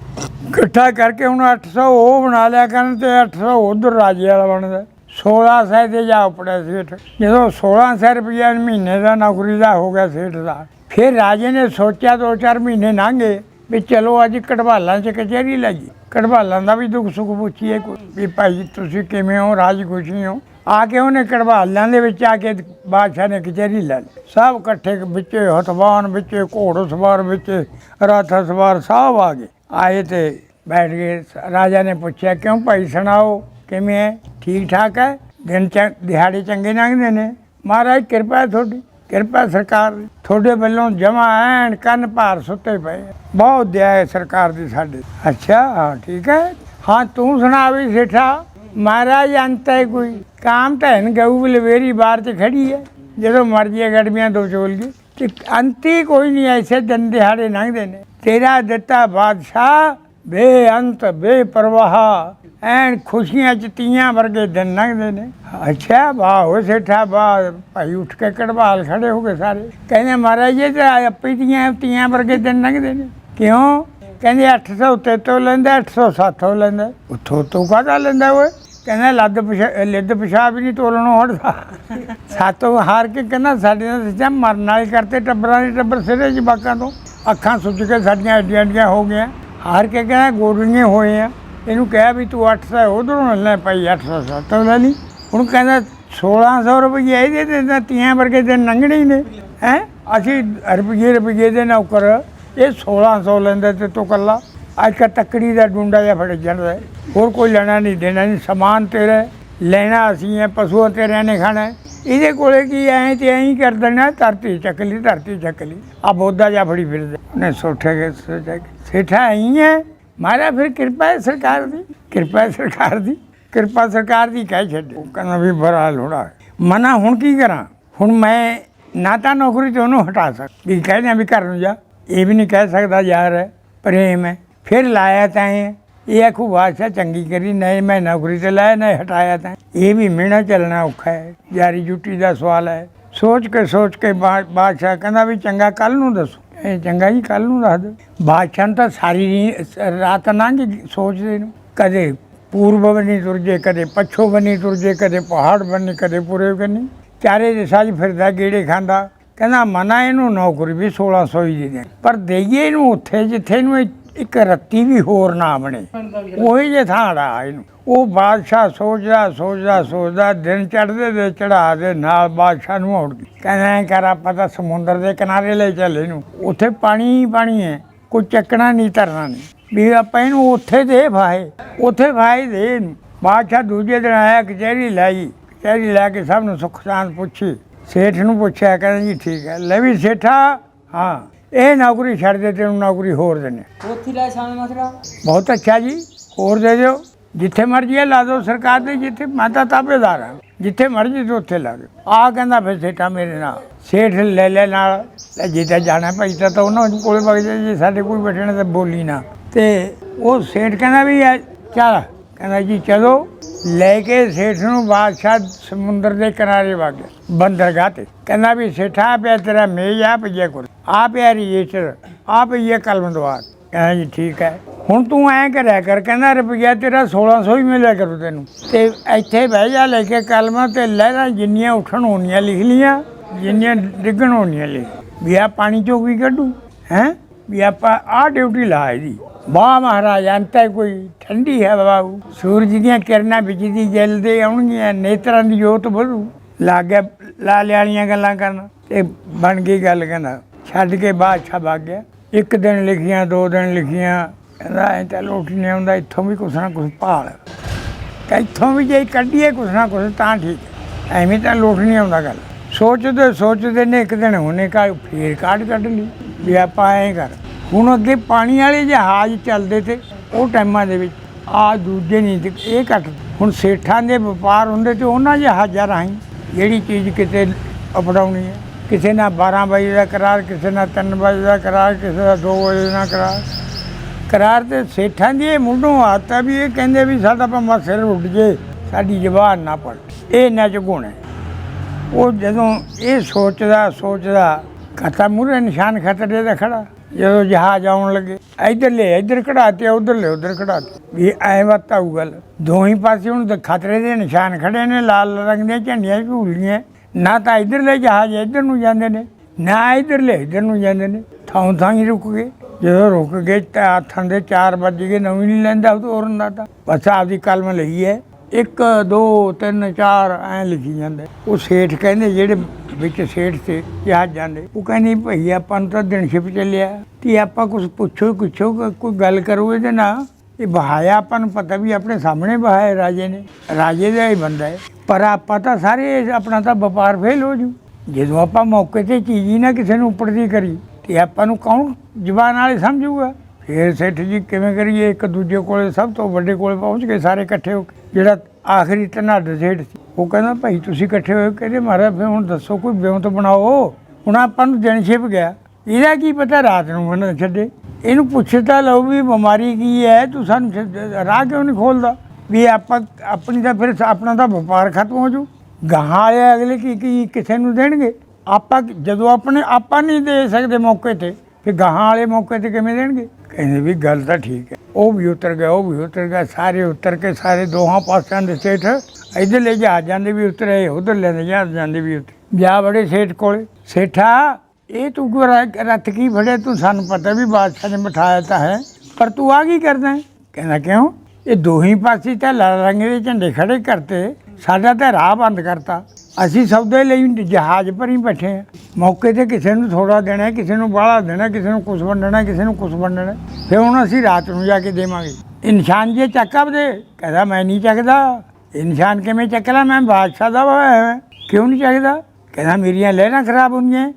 ਇਕੱਠਾ ਕਰਕੇ ਹੁਣ 800 ਉਹ ਬਣਾ ਲਿਆ ਕਰਨ ਤੇ 800 ਉਧਰ ਰਾਜੇ ਵਾਲਾ ਬਣਦਾ। 1600 ਤੇ ਜਾ ਉਪੜਿਆ ਸੇਠ। ਜਦੋਂ 1600 ਰੁਪਈਆ ਮਹੀਨੇ ਦਾ ਨੌਕਰੀ ਦਾ ਹੋ ਗਿਆ ਸੇਠ ਦਾ। ਫਿਰ ਰਾਜੇ ਨੇ ਸੋਚਿਆ ਦੋ ਚਾਰ ਮਹੀਨੇ ਲੰਘੇ ਵੀ ਚਲੋ ਅੱਜ ਕਢਵਾਲਾਂ 'ਚ ਕਚਹਿਰੀ ਲਾਈਏ। ਕਢਵਾਲਾਂ ਦਾ ਵੀ ਦੁੱਖ ਸੁੱਖ ਪੁੱਛੀਏ ਕੋਈ ਵੀ ਭਾਈ ਤੁਸੀਂ ਕਿਵੇਂ ਹੋ ਰਾਜ ਖੁਸ਼ੀ ਹੋ? ਆ ਕੇ ਉਹਨੇ ਕਢਵਾਲਾਂ ਦੇ ਵਿੱਚ ਆ ਕੇ ਬਾਦਸ਼ਾਹ ਨੇ ਕਚਹਿਰੀ ਲੈ ਲਈ। ਸਭ ਇਕੱਠੇ ਵਿੱਚ ਹਤਵਾਨ ਵਿੱਚ, ਘੋੜ ਸਵਾਰ ਵਿੱਚ, ਰਥ ਸਵਾਰ ਸਭ ਆ ਗਏ। ਆਏ ਤੇ ਬੈਠ ਗਏ। ਰਾਜਾ ਨੇ ਪੁੱਛਿਆ, ਕਿਉਂ ਭਾਈ ਸੁਣਾਓ? ਕਿਵੇਂ ਹੈ ਠੀਕ ਠਾਕ ਹੈ ਦਿਨ ਦਿਹਾੜੇ ਚੰਗੇ ਲੰਘਦੇ ਨੇ? ਮਹਾਰਾਜ, ਕਿਰਪਾ ਤੁਹਾਡੀ। ਕਿਰਪਾ ਸਰਕਾਰ ਦੀ। ਤੁਹਾਡੇ ਵੱਲੋਂ ਜਮਾ ਐਨ ਕੰਨ ਭਾਰ ਸੁੱਤੇ ਪਏ ਬਹੁਤ ਦਇਆ ਹੈ ਸਰਕਾਰ ਦੀ ਸਾਡੇ ਅੱਛਾ, ਹਾਂ, ਠੀਕ ਹੈ ਹਾਂ, ਤੂੰ ਸੁਣਾ ਵੀ, ਸੇਠਾ। ਮਹਾਰਾਜ, ਅੰਤ ਹੈ ਕੋਈ? ਕਾਮ ਤਾਂ ਗਊ ਲਵੇਰੀ ਬਾਹਰ ਤੇ ਖੜੀ ਹੈ, ਜਦੋਂ ਮਰਜ਼ੀ ਗੜਮੀਆਂ ਦੋ ਚੋਲ ਗਈ ਤੇ ਅੰਤ ਕੋਈ ਨਹੀਂ ਐਸੇ ਦਿਨ ਦਿਹਾੜੇ ਲੰਘਦੇ ਨੇ। ਤੇਰਾ ਦਿੱਤਾ ਬਾਦਸ਼ਾਹ, ਬੇਅੰਤ, ਬੇਪਰਵਾਹ। ਐਨ ਖੁਸ਼ੀਆਂ ਚ ਤੀਆਂ ਵਰਗੇ ਦਿਨ ਲੰਘਦੇ ਨੇ। ਅੱਛਾ, ਵਾਹ, ਹੋ ਸੇਠਾ, ਵਾਹ, ਭਾਈ ਉੱਠ ਕੇ ਕੜਵਾਲ ਖੜੇ ਹੋ ਗਏ ਸਾਰੇ। ਕਹਿੰਦੇ, ਮਹਾਰਾਜ ਇਹ ਤਾਂ ਆਪੀ ਦੀਆਂ ਤੀਆਂ ਵਰਗੇ ਦਿਨ ਲੰਘਦੇ ਨੇ। ਕਿਉਂ? ਕਹਿੰਦੇ 800 ਉੱਤੇ ਤੋਂ ਲੈਂਦਾ 807 ਲੈਂਦਾ। ਉੱਥੋਂ ਤੋਂ ਕਾਹਦਾ ਲੈਂਦਾ ਓਏ? ਕਹਿੰਦਾ ਲੱਦ ਪਿਸ਼ਾ ਲਿੱਦ ਪਿਸ਼ਾਬ ਹੀ ਨਹੀਂ ਤੋਲਣੋਂ ਹਟਦਾ ਸਾਤੋਂ ਹਾਰ ਕੇ ਕਹਿੰਦਾ ਸਾਡੇ ਨਾਲ ਸਿੱਧਾ ਮਰਨ ਵਾਲੇ ਕਰਤੇ ਟੱਬਰਾਂ ਦੇ ਟੱਬਰ ਸਿਰੇ ਜਵਾਕਾਂ ਤੋਂ। ਅੱਖਾਂ ਸੁੱਜ ਕੇ ਸਾਡੀਆਂ ਐਡੀਆਂ ਐਡੀਆਂ ਹੋ ਗਈਆਂ। ਹਾਰ ਕੇ ਕਹਿੰਦਾ ਗੋਰੀਆਂ ਹੋਏ ਆ ਇਹਨੂੰ ਕਿਹਾ ਵੀ ਤੂੰ 800 ਉਧਰੋਂ ਲੈ ਭਾਈ 807 ਲੈ ਲਈ। ਹੁਣ ਕਹਿੰਦਾ 1600 ਰੁਪਏ ਇਹਦੇ ਤੇ ਤਾਂ ਤੀਆਂ ਵਰਗੇ ਦਿਨ ਲੰਘਣੇ ਹੀ ਨੇ। ਹੈ? ਅਸੀਂ ਰੁਪਈਏ ਰੁਪਈਏ ਦੇ ਨੌਕਰ। ਇਹ 1600 ਲੈਂਦੇ ਤੇ ਤੂੰ ਕੱਲਾ ਅੱਜ ਕੱਲ੍ਹ ਤੱਕੜੀ ਦਾ ਡੁੰਡਾ ਜਿਹਾ ਫੜ ਜਾਂਦਾ ਹੋਰ ਕੋਈ ਲੈਣਾ ਨਹੀਂ ਦੇਣਾ ਨਹੀਂ। ਸਮਾਨ ਤੇਰਾ ਲੈਣਾ ਅਸੀਂ ਹੈ ਪਸ਼ੂਆਂ ਤੇ ਨੇ ਖਾਣਾ ਇਹਦੇ ਕੋਲੇ ਕੀ ਐਂ ਤੇ ਐਂ ਕਰ ਦੇਣਾ ਧਰਤੀ ਚੱਕ ਲਈ ਧਰਤੀ ਚੱਕ ਲਈ। ਆ ਬੋਦਾ ਜਾ ਫੜੀ ਫਿਰਦਾ ਉਹਨੇ ਸੋਠੇ ਕੇ ਸੋਚਿਆ ਸੇਠਾ ਐਂ ਹੈ ਮਾਰਾ ਫਿਰ ਕਿਰਪਾ ਹੈ ਸਰਕਾਰ ਦੀ। ਕਿਰਪਾ ਹੈ ਸਰਕਾਰ ਦੀ। ਕਿਰਪਾ ਸਰਕਾਰ ਦੀ ਕਹਿ ਛੱਡੇ। ਉਹ ਕਹਿੰਦਾ ਵੀ ਬੜਾ ਲੋੜਾ ਮਨਾ ਹੁਣ ਕੀ ਕਰਾਂ? ਹੁਣ ਮੈਂ ਨਾ ਤਾਂ ਨੌਕਰੀ ਤੋਂ ਉਹਨੂੰ ਹਟਾ ਸਕ ਵੀ ਕਹਿੰਦੇ ਵੀ ਘਰ ਨੂੰ ਜਾ। ਇਹ ਵੀ ਨਹੀਂ ਕਹਿ ਸਕਦਾ ਯਾਰ ਹੈ, ਪ੍ਰੇਮ ਹੈ। ਫਿਰ ਲਾਇਆ ਤਾਂ ਇਹ। ਇਹ ਆਖੂ, ਬਾਦਸ਼ਾਹ ਚੰਗੀ ਕਰੀ ਨਹੀਂ ਮੈਂ ਨੌਕਰੀ ਤੇ ਲਾਇਆ ਨਹੀਂ ਹਟਾਇਆ ਤਾਂ। ਇਹ ਵੀ ਮਿਹਣਾ ਚੱਲਣਾ ਔਖਾ ਹੈ। ਯਾਰੀ ਜੁੱਟੀ ਦਾ ਸਵਾਲ ਹੈ। ਸੋਚ ਕੇ ਸੋਚ ਕੇ ਬਾਦਸ਼ਾਹ ਕਹਿੰਦਾ ਵੀ ਚੰਗਾ ਕੱਲ ਨੂੰ ਦੱਸੋ। ਇਹ ਚੰਗਾ ਜੀ ਕੱਲ ਨੂੰ ਦੱਸ ਦਿਓ। ਬਾਦਸ਼ਾਹ ਨੂੰ ਤਾਂ ਸਾਰੀ ਰਾਤ ਲੰਘ ਸੋਚਦੇ ਨੂੰ। ਕਦੇ ਪੂਰਬ ਬਣੀ ਤੁਰ ਜੇ ਕਦੇ ਪੱਛੋ ਬਣੀ ਤੁਰ ਜੇ ਕਦੇ ਪਹਾੜ ਬਣੀ ਕਦੇ ਪੂਰੇ ਬਣੀ ਚਾਰੇ ਦਿਸ਼ਾ 'ਚ ਫਿਰਦਾ, ਗੇੜੇ ਖਾਂਦਾ। ਕਹਿੰਦਾ, ਮਨਾ ਇਹਨੂੰ ਨੌਕਰੀ ਵੀ 1600 ਹੀ ਦੇ ਦੇ। ਪਰ ਦੇਈਏ ਇਹਨੂੰ ਉੱਥੇ ਜਿੱਥੇ ਇਹਨੂੰ ਇਹ- ਇੱਕ ਰੱਤੀ ਵੀ ਹੋਰ ਨਾ ਬਣੇ। ਉਹੀ ਜੇ ਥਾਂ ੜਾ ਇਹਨੂੰ। ਉਹ ਬਾਦਸ਼ਾਹ ਸੋਚਦਾ ਸੋਚਦਾ ਸੋਚਦਾ, ਦਿਨ ਚੜ੍ਹਦੇ ਦੇ ਚੜਾ ਦੇ ਨਾਲ ਬਾਦਸ਼ਾਹ ਨੂੰ ਉੜ ਗਈ ਕਹਿੰਦਾ ਕਰ, ਆਪਾਂ ਤਾਂ ਸਮੁੰਦਰ ਦੇ ਕਿਨਾਰੇ ਲੈ ਚੱਲੇ ਇਹਨੂੰ। ਉੱਥੇ ਪਾਣੀ ਹੀ ਪਾਣੀ ਹੈ, ਕੋਈ ਚੱਕਣਾ ਨਹੀਂ, ਧਰਨਾ ਨਹੀਂ। ਵੀ ਆਪਾਂ ਇਹਨੂੰ ਉੱਥੇ ਦੇ ਫਾਹੇ ਉੱਥੇ ਫਾਹੇ ਦੇ ਇਹਨੂੰ। ਬਾਦਸ਼ਾਹ ਦੂਜੇ ਦਿਨ ਆਇਆ, ਕਚਹਿਰੀ ਲਾਈ ਕਚਹਿਰੀ ਲੈ ਕੇ ਸਭ ਨੂੰ ਸੁੱਖ ਸ਼ਾਂਤ ਪੁੱਛੀ। ਸੇਠ ਨੂੰ ਪੁੱਛਿਆ, ਕਹਿੰਦਾ, ਜੀ ਠੀਕ ਹੈ, ਲੈ ਵੀ ਸੇਠਾ? ਹਾਂ। ਇਹ ਨੌਕਰੀ ਛੱਡ ਦੇ ਤੈਨੂੰ ਨੌਕਰੀ ਹੋਰ ਦੇਣੇ ਉੱਥੇ ਲੈ ਸ਼ਾਮ ਮਸਰਾ ਬਹੁਤ ਅੱਛਾ ਜੀ ਹੋਰ ਦੇ ਦਿਓ। ਜਿੱਥੇ ਮਰਜ਼ੀ ਹੈ ਲਾ ਦਿਓ ਸਰਕਾਰ ਦੇ ਜਿੱਥੇ ਮੈਂ ਤਾਂ ਤਾਬੇਦਾਰ ਹਾਂ। ਜਿੱਥੇ ਮਰਜ਼ੀ ਤੇ ਉੱਥੇ ਲਾ ਦਿਓ। ਆ ਕਹਿੰਦਾ ਫਿਰ ਸੇਠਾ ਮੇਰੇ ਨਾਲ ਸੇਠ ਲੈ ਲੈ ਨਾਲ ਲੈ ਜੇ ਤਾਂ ਜਾਣਾ ਭਾਈ ਤਾਂ ਉਹਨਾਂ ਕੋਲੇ ਵਗ ਜਾ ਸਾਡੇ ਕੋਈ ਬੈਠਣਾ ਤਾਂ ਬੋਲੀ ਨਾ। ਤੇ ਉਹ ਸੇਠ ਕਹਿੰਦਾ ਵੀ ਆ ਚੱਲ ਕਹਿੰਦਾ ਜੀ ਚਲੋ, ਲੈ ਕੇ ਸੇਠ ਨੂੰ ਬਾਦਸ਼ਾਹ ਸਮੁੰਦਰ ਦੇ ਕਿਨਾਰੇ ਵਗ ਗਿਆ ਬੰਦਰਗਾਹ ਤੇ। ਕਹਿੰਦਾ ਵੀ ਸੇਠਾ ਪਿਆ ਤੇਰਾ ਮੇਜ ਆ ਪਈਏ ਕੋਲ ਆ ਪਿਆ ਰਜਿਸਟਰ ਆ ਪਈਏ ਕਲਮ ਦਵਾਰ। ਕਹਿੰਦਾ ਜੀ ਠੀਕ ਹੈ, ਹੁਣ ਤੂੰ ਐਂ ਕਰਿਆ ਕਰ, ਕਹਿੰਦਾ ਰੁਪਈਆ ਤੇਰਾ 1600 ਹੀ ਮਿਲਿਆ ਕਰੂ ਤੈਨੂੰ। ਤੇ ਇੱਥੇ ਬਹਿ ਜਾ, ਲੈ ਕੇ ਕਲਮਾਂ ਤੇ ਲਹਿਰਾਂ ਜਿੰਨੀਆਂ ਉੱਠਣ ਹੋਣੀਆਂ ਲਿਖ ਲੀਆਂ ਜਿੰਨੀਆਂ ਡਿੱਗਣ ਹੋਣੀਆਂ ਲਿਖ। ਵੀ ਆ ਪਾਣੀ ਚੋਂ ਕੀ ਕੱਢੂ, ਹੈ? ਵੀ ਆਪਾਂ ਆ ਡਿਊਟੀ ਲਾ ਇਹਦੀ। ਵਾਹ ਮਹਾਰਾਜ ਅੰਤ ਹੈ ਕੋਈ ਠੰਡੀ ਹੈ ਬਾਬੂ। ਸੂਰਜ ਦੀਆਂ ਕਿਰਨਾਂ ਵਿਚਦੀ ਜਲਦੇ ਆਉਣਗੀਆਂ, ਨੇਤਰਾਂ ਦੀ ਜੋਤ ਵਧੂ। ਲੱਗ ਲਾਲੇ ਵਾਲੀਆਂ ਗੱਲਾਂ ਕਰਨ ਤੇ ਬਣ ਗਈ ਗੱਲ ਕਹਿੰਦਾ, ਛੱਡ ਕੇ ਬਾਦਸ਼ਾਹ ਭੱਗ ਗਿਆ। ਇੱਕ ਦਿਨ ਲਿਖੀਆਂ, ਦੋ ਦਿਨ ਲਿਖੀਆਂ, ਕਹਿੰਦਾ, ਐ ਤਾਂ ਲੋਟ ਨਹੀਂ ਆਉਂਦਾ, ਇੱਥੋਂ ਵੀ ਕੁਛ ਨਾ ਕੁਛ ਭਾਲ। ਇੱਥੋਂ ਵੀ ਜੇ ਕੱਢੀਏ ਕੁਛ ਨਾ ਕੁਛ ਤਾਂ ਠੀਕ ਹੈ। ਐਵੇਂ ਤਾਂ ਲੋਟ ਨਹੀਂ ਆਉਂਦਾ ਗੱਲ। ਸੋਚਦੇ ਸੋਚਦੇ ਨੇ ਇੱਕ ਦਿਨ ਹੋਣੇ ਕਾ ਫੇਰ ਕਾਢ ਕੱਢ ਲਈ। ਵੀ ਆਪਾਂ ਐਂ ਕਰ ਹੁਣ ਅੱਗੇ ਪਾਣੀ ਵਾਲੇ ਜਹਾਜ਼ ਚੱਲਦੇ ਤੇ ਉਹ ਟਾਈਮਾਂ ਦੇ ਵਿੱਚ ਆ ਦੂਜੇ ਨਹੀਂ ਤੇ ਇਹ ਘੱਟ। ਹੁਣ ਸੇਠਾਂ ਦੇ ਵਪਾਰ ਹੁੰਦੇ ਤੇ ਉਹਨਾਂ ਜਹਾਜ਼ਾਂ ਰਾਹੀਂ ਜਿਹੜੀ ਚੀਜ਼ ਕਿਤੇ ਅਪਣਾਉਣੀ ਹੈ। ਕਿਸੇ ਨਾਲ 12 ਵਜੇ ਦਾ ਕਰਾਰ, ਕਿਸੇ ਨਾਲ 3 ਵਜੇ ਦਾ ਕਰਾਰ, ਕਿਸੇ ਦਾ 2 ਵਜੇ ਦਾ ਕਰਾਰ। ਕਰਾਰ ਤੇ ਸੇਠਾਂ ਦੀ ਇਹ ਮੁੱਢੋਂ ਆਤਾ ਵੀ ਇਹ ਕਹਿੰਦੇ ਵੀ ਸਾਡਾ ਭਾਵੇਂ ਸਿਰ ਉੱਡ ਜੇ, ਸਾਡੀ ਜ਼ਬਾਨ ਨਾ ਪੜ ਇਹ ਇਹਨਾਂ ਚ ਗੁਣ ਹੈ। ਉਹ ਜਦੋਂ ਇਹ ਸੋਚਦਾ ਸੋਚਦਾ ਖਤਮ ਮੂਰੇ ਨਿਸ਼ਾਨ ਖਤਰੇ ਦਾ ਖੜਾ। ਜਦੋਂ ਜਹਾਜ਼ ਆਉਣ ਲੱਗੇ, ਇੱਧਰ ਲੈ, ਇੱਧਰ ਕਢਾਤੇ ਉਧਰ ਲੈ, ਉਧਰ ਕਢਾਤੇ ਵੀ ਐ ਵਤਾਊ ਗੱਲ। ਦੋਹੀਂ ਪਾਸੇ ਹੁਣ ਖਤਰੇ ਦੇ ਨਿਸ਼ਾਨ ਖੜੇ ਨੇ, ਲਾਲ ਰੰਗ ਦੀਆਂ ਝੰਡੀਆਂ ਝੂਲੀਆਂ। ਨਾ ਤਾਂ ਇੱਧਰਲੇ ਜਹਾਜ਼, ਇੱਧਰ ਨੂੰ ਜਾਂਦੇ ਨੇ। ਨਾ ਇੱਧਰਲੇ ਇਧਰ ਨੂੰ ਜਾਂਦੇ ਨੇ। ਥਾਂ ਥਾਂ ਹੀ ਰੁਕ ਗਏ। ਜਦੋਂ ਰੁਕ ਗਏ ਤਾਂ ਆਥਣ ਦੇ 4 ਵੱਜ ਗਏ ਨਵੀਂ ਨਹੀਂ ਲੈਂਦਾ ਉਹ ਤੋਰਨ ਦਾ ਤਾਂ। ਬਸ ਆਪਦੀ ਕਲਮ ਲਈ ਹੈ 1 2 3 4 ਐ ਲਿਖੀ ਜਾਂਦੇ। ਉਹ ਸੇਠ ਕਹਿੰਦੇ ਜਿਹੜੇ ਵਿੱਚ ਸੇਠ ਤੇ ਜਹਾਜ਼ਾਂ ਦੇ। ਉਹ ਕਹਿੰਦੇ, ਭਈ ਆਪਾਂ ਨੂੰ ਤਾਂ ਦਿਨ ਛਿਪ ਚੱਲਿਆ। ਤੇ ਆਪਾਂ ਕੁਝ ਪੁੱਛੋ ਕੁਛੋ ਕੋਈ ਗੱਲ ਕਰੋ ਇਹਦੇ ਨਾਲ? ਇਹ ਬਹਾਇਆ ਆਪਾਂ ਨੂੰ ਪਤਾ ਵੀ ਆਪਣੇ ਸਾਹਮਣੇ ਬਹਾਇਆ ਰਾਜੇ ਨੇ। ਰਾਜੇ ਦਾ ਹੀ ਬੰਦਾ ਹੈ। ਪਰ ਆਪਾਂ ਤਾਂ ਸਾਰੇ ਆਪਣਾ ਤਾਂ ਵਪਾਰ ਫੇਲ ਹੋ ਜੂ। ਜਦੋਂ ਆਪਾਂ ਮੌਕੇ ਤੇ ਚੀਜ਼ ਹੀ ਨਾ ਕਿਸੇ ਨੂੰ ਉੱਪਰਦੀ ਕਰੀ, ਤੇ ਆਪਾਂ ਨੂੰ ਕੌਣ ਜ਼ਬਾਨ ਵਾਲੇ ਸਮਝੂਗਾ? ਫੇਰ ਸੇਠ ਜੀ ਕਿਵੇਂ ਕਰੀਏ? ਇੱਕ ਦੂਜੇ ਕੋਲੇ ਸਭ ਤੋਂ ਵੱਡੇ ਕੋਲੇ ਪਹੁੰਚ ਗਏ ਸਾਰੇ ਇਕੱਠੇ ਹੋ ਕੇ, ਜਿਹੜਾ ਆਖਰੀ ਧਨਾਢ ਸੇਠ ਸੀ। ਉਹ ਕਹਿੰਦਾ, ਭਾਈ, ਤੁਸੀਂ ਇਕੱਠੇ ਹੋਏ ਕਹਿੰਦੇ, ਮਹਾਰਾਜ, ਫਿਰ ਹੁਣ ਦੱਸੋ ਕੋਈ ਬਿਉਂਤ ਬਣਾਓ। ਹੁਣ ਆਪਾਂ ਨੂੰ ਦਿਨ ਛਿਪ ਗਿਆ। ਇਹਦਾ ਕੀ ਪਤਾ ਰਾਤ ਨੂੰ ਬਣਾ ਛੱਡੇ। ਇਹਨੂੰ ਪੁੱਛ ਲਓ ਵੀ, ਬਿਮਾਰੀ ਕੀ ਹੈ? ਤੂੰ ਸਾਨੂੰ ਛੱਡ- ਰਾਹ ਕਿਉਂ ਨਹੀਂ ਖੋਲਦਾ? ਵੀ ਆਪਾਂ, ਆਪਣੀ ਤਾਂ ਫਿਰ ਆਪਣਾ ਤਾਂ ਵਪਾਰ ਖਤਮ ਹੋ ਜੂ। ਗਾਹਾਂ ਵਾਲੇ ਅਗਲੇ ਕੀ ਕੀ ਕਿਸੇ ਨੂੰ ਦੇਣਗੇ? ਆਪਾਂ ਜਦੋਂ ਆਪਣੇ, ਆਪਾਂ ਨਹੀਂ ਦੇ ਸਕਦੇ ਮੌਕੇ ਤੇ, ਫਿਰ ਗਾਹਾਂ ਵਾਲੇ ਮੌਕੇ ਤੇ ਕਿਵੇਂ ਦੇਣਗੇ? ਕਹਿੰਦੇ ਵੀ, ਗੱਲ ਤਾਂ ਠੀਕ ਹੈ। ਉਹ ਵੀ ਉਤਰ ਗਿਆ, ਉਹ ਵੀ ਉਤਰ ਗਿਆ, ਸਾਰੇ ਉਤਰ ਕੇ ਸਾਰੇ ਦੋਹਾਂ ਪਾਸਿਆਂ ਦੇ ਸੇਠ ਇੱਧਰ ਲੈ ਜਹਾਜ਼ਾਂ ਵੀ ਉਤਰੇ ਉਧਰ ਲੈ ਜਹਾਜ਼ਾਂ ਦੇ ਵੀ ਉਤਰੇ ਜਾ ਬੜੇ ਸੇਠ ਕੋਲੇ। ਸੇਠਾ, ਇਹ ਤੂੰ ਕੋ ਕੀ ਫੜਿਆ? ਤੂੰ ਸਾਨੂੰ ਪਤਾ ਵੀ ਬਾਦਸ਼ਾਹ ਨੇ ਬਿਠਾਇਆ ਤਾਂ ਹੈ। ਪਰ ਤੂੰ ਆ ਕੀ ਕਰਦਾ? ਕਹਿੰਦਾ ਕਿਉਂ? ਇਹ ਦੋਹੀਂ ਪਾਸੇ ਤਾਂ ਲਾਲ ਰੰਗ ਦੇ ਝੰਡੇ ਖੜੇ ਕਰਤੇ। ਸਾਡਾ ਤਾਂ ਰਾਹ ਬੰਦ ਕਰਤਾ। ਅਸੀਂ ਸੌਦੇ ਲਈ ਜਹਾਜ਼ ਭਰੀ ਬੈਠੇ ਆ ਮੌਕੇ ਤੇ ਕਿਸੇ ਨੂੰ ਥੋੜਾ ਦੇਣਾ, ਕਿਸੇ ਨੂੰ ਬਾਹਲਾ ਦੇਣਾ, ਕਿਸੇ ਨੂੰ ਕੁਝ ਵੰਡਣਾ, ਕਿਸੇ ਨੂੰ ਕੁਝ ਵੰਡਣਾ। ਫਿਰ ਹੁਣ ਅਸੀਂ ਰਾਤ ਨੂੰ ਜਾ ਕੇ ਦੇਵਾਂਗੇ। ਇਨਸਾਨ ਜੇ ਚੱਕਾ ਦੇ ਕਹਿੰਦਾ ਮੈਂ ਨਹੀਂ ਚੱਕਦਾ। ਇਨਸਾਨ ਨਿਸ਼ਾਨ ਕਿਵੇਂ ਚੱਕਲਾ ਮੈਂ ਬਾਦਸ਼ਾਹ ਦਾ ਹੋਇਆ। ਕਿਉਂ ਨਹੀਂ ਚੱਕਦਾ? ਕਹਿੰਦਾ, ਮੇਰੀਆਂ ਲਹਿਰਾਂ ਖਰਾਬ ਹੋਣਗੀਆਂ।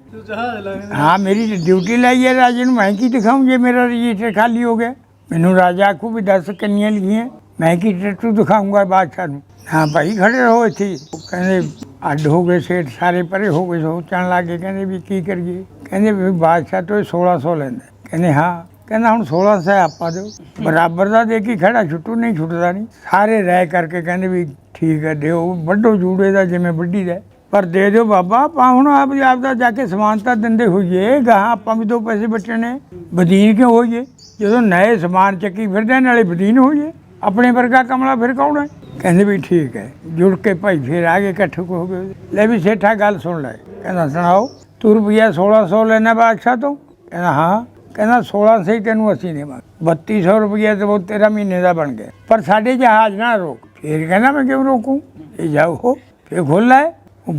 ਹਾਂ, ਮੇਰੀ ਡਿਊਟੀ ਲਾਈ ਹੈ ਰਾਜੇ ਨੂੰ। ਮੈਂ ਕੀ ਦਿਖਾऊं ਜੇ ਮੇਰਾ ਰਜਿਸਟਰ ਖਾਲੀ ਹੋ ਗਿਆ। ਮੈਨੂੰ ਰਾਜਾ ਆਖੂ ਵੀ 10 ਕੰਨੀਆਂ ਲਿਖੀਆਂ। ਮੈਂ ਕੀ ਟੱਟੂ ਦਿਖਾਊਂਗਾ ਬਾਦਸ਼ਾਹ ਨੂੰ? ਹਾਂ ਭਾਈ, ਖੜੇ ਰਹੋ ਇੱਥੇ। ਕਹਿੰਦੇ, ਅੱਡ ਹੋ ਗਏ ਸੇਠ, ਸਾਰੇ ਪਰੇ ਹੋ ਗਏ। ਸੋਚਣ ਲੱਗੇ ਕਹਿੰਦੇ ਵੀ ਕੀ ਕਰੀਏ? ਕਹਿੰਦੇ ਵੀ ਬਾਦਸ਼ਾਹ ਤੋਂ ਇਹ 1600 ਲੈਂਦਾ। ਕਹਿੰਦੇ, ਹਾਂ। ਕਹਿੰਦਾ ਹੁਣ 1600 ਆਪਾਂ ਦਿਓ। ਬਰਾਬਰ ਦਾ ਦੇ ਕੇ ਖੜਾ, ਛੁੱਟੂ ਨਹੀਂ ਛੁੱਟਦਾ ਨਹੀਂ ਸਾਰੇ ਰਾਇ ਕਰਕੇ ਕਹਿੰਦੇ ਵੀ ਠੀਕ ਹੈ, ਦਿਓ। ਵੱਡੋ ਜੂੜੇ ਦਾ ਜਿਵੇਂ ਵੱਡੀ ਦਾ। ਪਰ ਦੇ ਦਿਓ ਬਾਬਾ, ਆਪਾਂ ਹੁਣ ਆਪ ਆਪ ਦਾ ਜਾ ਕੇ ਸਮਾਨ ਤਾਂ ਦਿੰਦੇ ਹੋਈਏ। ਗਾਹਾਂ ਆਪਾਂ ਵੀ ਦੋ ਪੈਸੇ ਬਚਣੇ ਬਦੀਨ ਕਿਉਂ ਹੋਈਏ? ਜਦੋਂ ਨਏ ਸਮਾਨ ਚੱਕੀ ਫਿਰਦੇ ਨਾਲੇ ਬਦੀਨ ਹੋਈਏ। ਆਪਣੇ ਵਰਗਾ ਕਮਲਾ ਫਿਰ ਕੌਣ ਹੈ? ਕਹਿੰਦੇ ਵੀ ਠੀਕ ਹੈ। ਜੁੜ ਕੇ ਭਾਈ ਫਿਰ ਆ ਗਏ, ਇਕੱਠੇ ਹੋ ਗਏ। ਲੈ ਵੀ ਸੇਠਾ, ਗੱਲ ਸੁਣ ਲੈ। ਕਹਿੰਦਾ, ਸੁਣਾਓ, ਤੂੰ ਰੁਪਈਆ 1600 ਲੈਣਾ ਬਾਦਸ਼ਾਹ ਤੋਂ? ਕਹਿੰਦਾ, ਹਾਂ। ਕਹਿੰਦਾ 1600 ਸਹੀ ਤੈਨੂੰ ਅਸੀਂ ਦੇਵਾਂਗੇ। 3200 ਰੁਪਈਆ ਤੇ ਉਹ ਤੇਰਾ ਮਹੀਨੇ ਦਾ ਬਣ ਗਿਆ। ਪਰ ਸਾਡੇ ਜਹਾਜ਼ ਨਾ ਰੋਕ। ਫਿਰ ਕਹਿੰਦਾ ਮੈਂ ਕਿਉਂ ਰੋਕੂ? ਇਹ ਜਾਓ। ਫਿਰ ਖੋਲ੍ਹਾ ਹੈ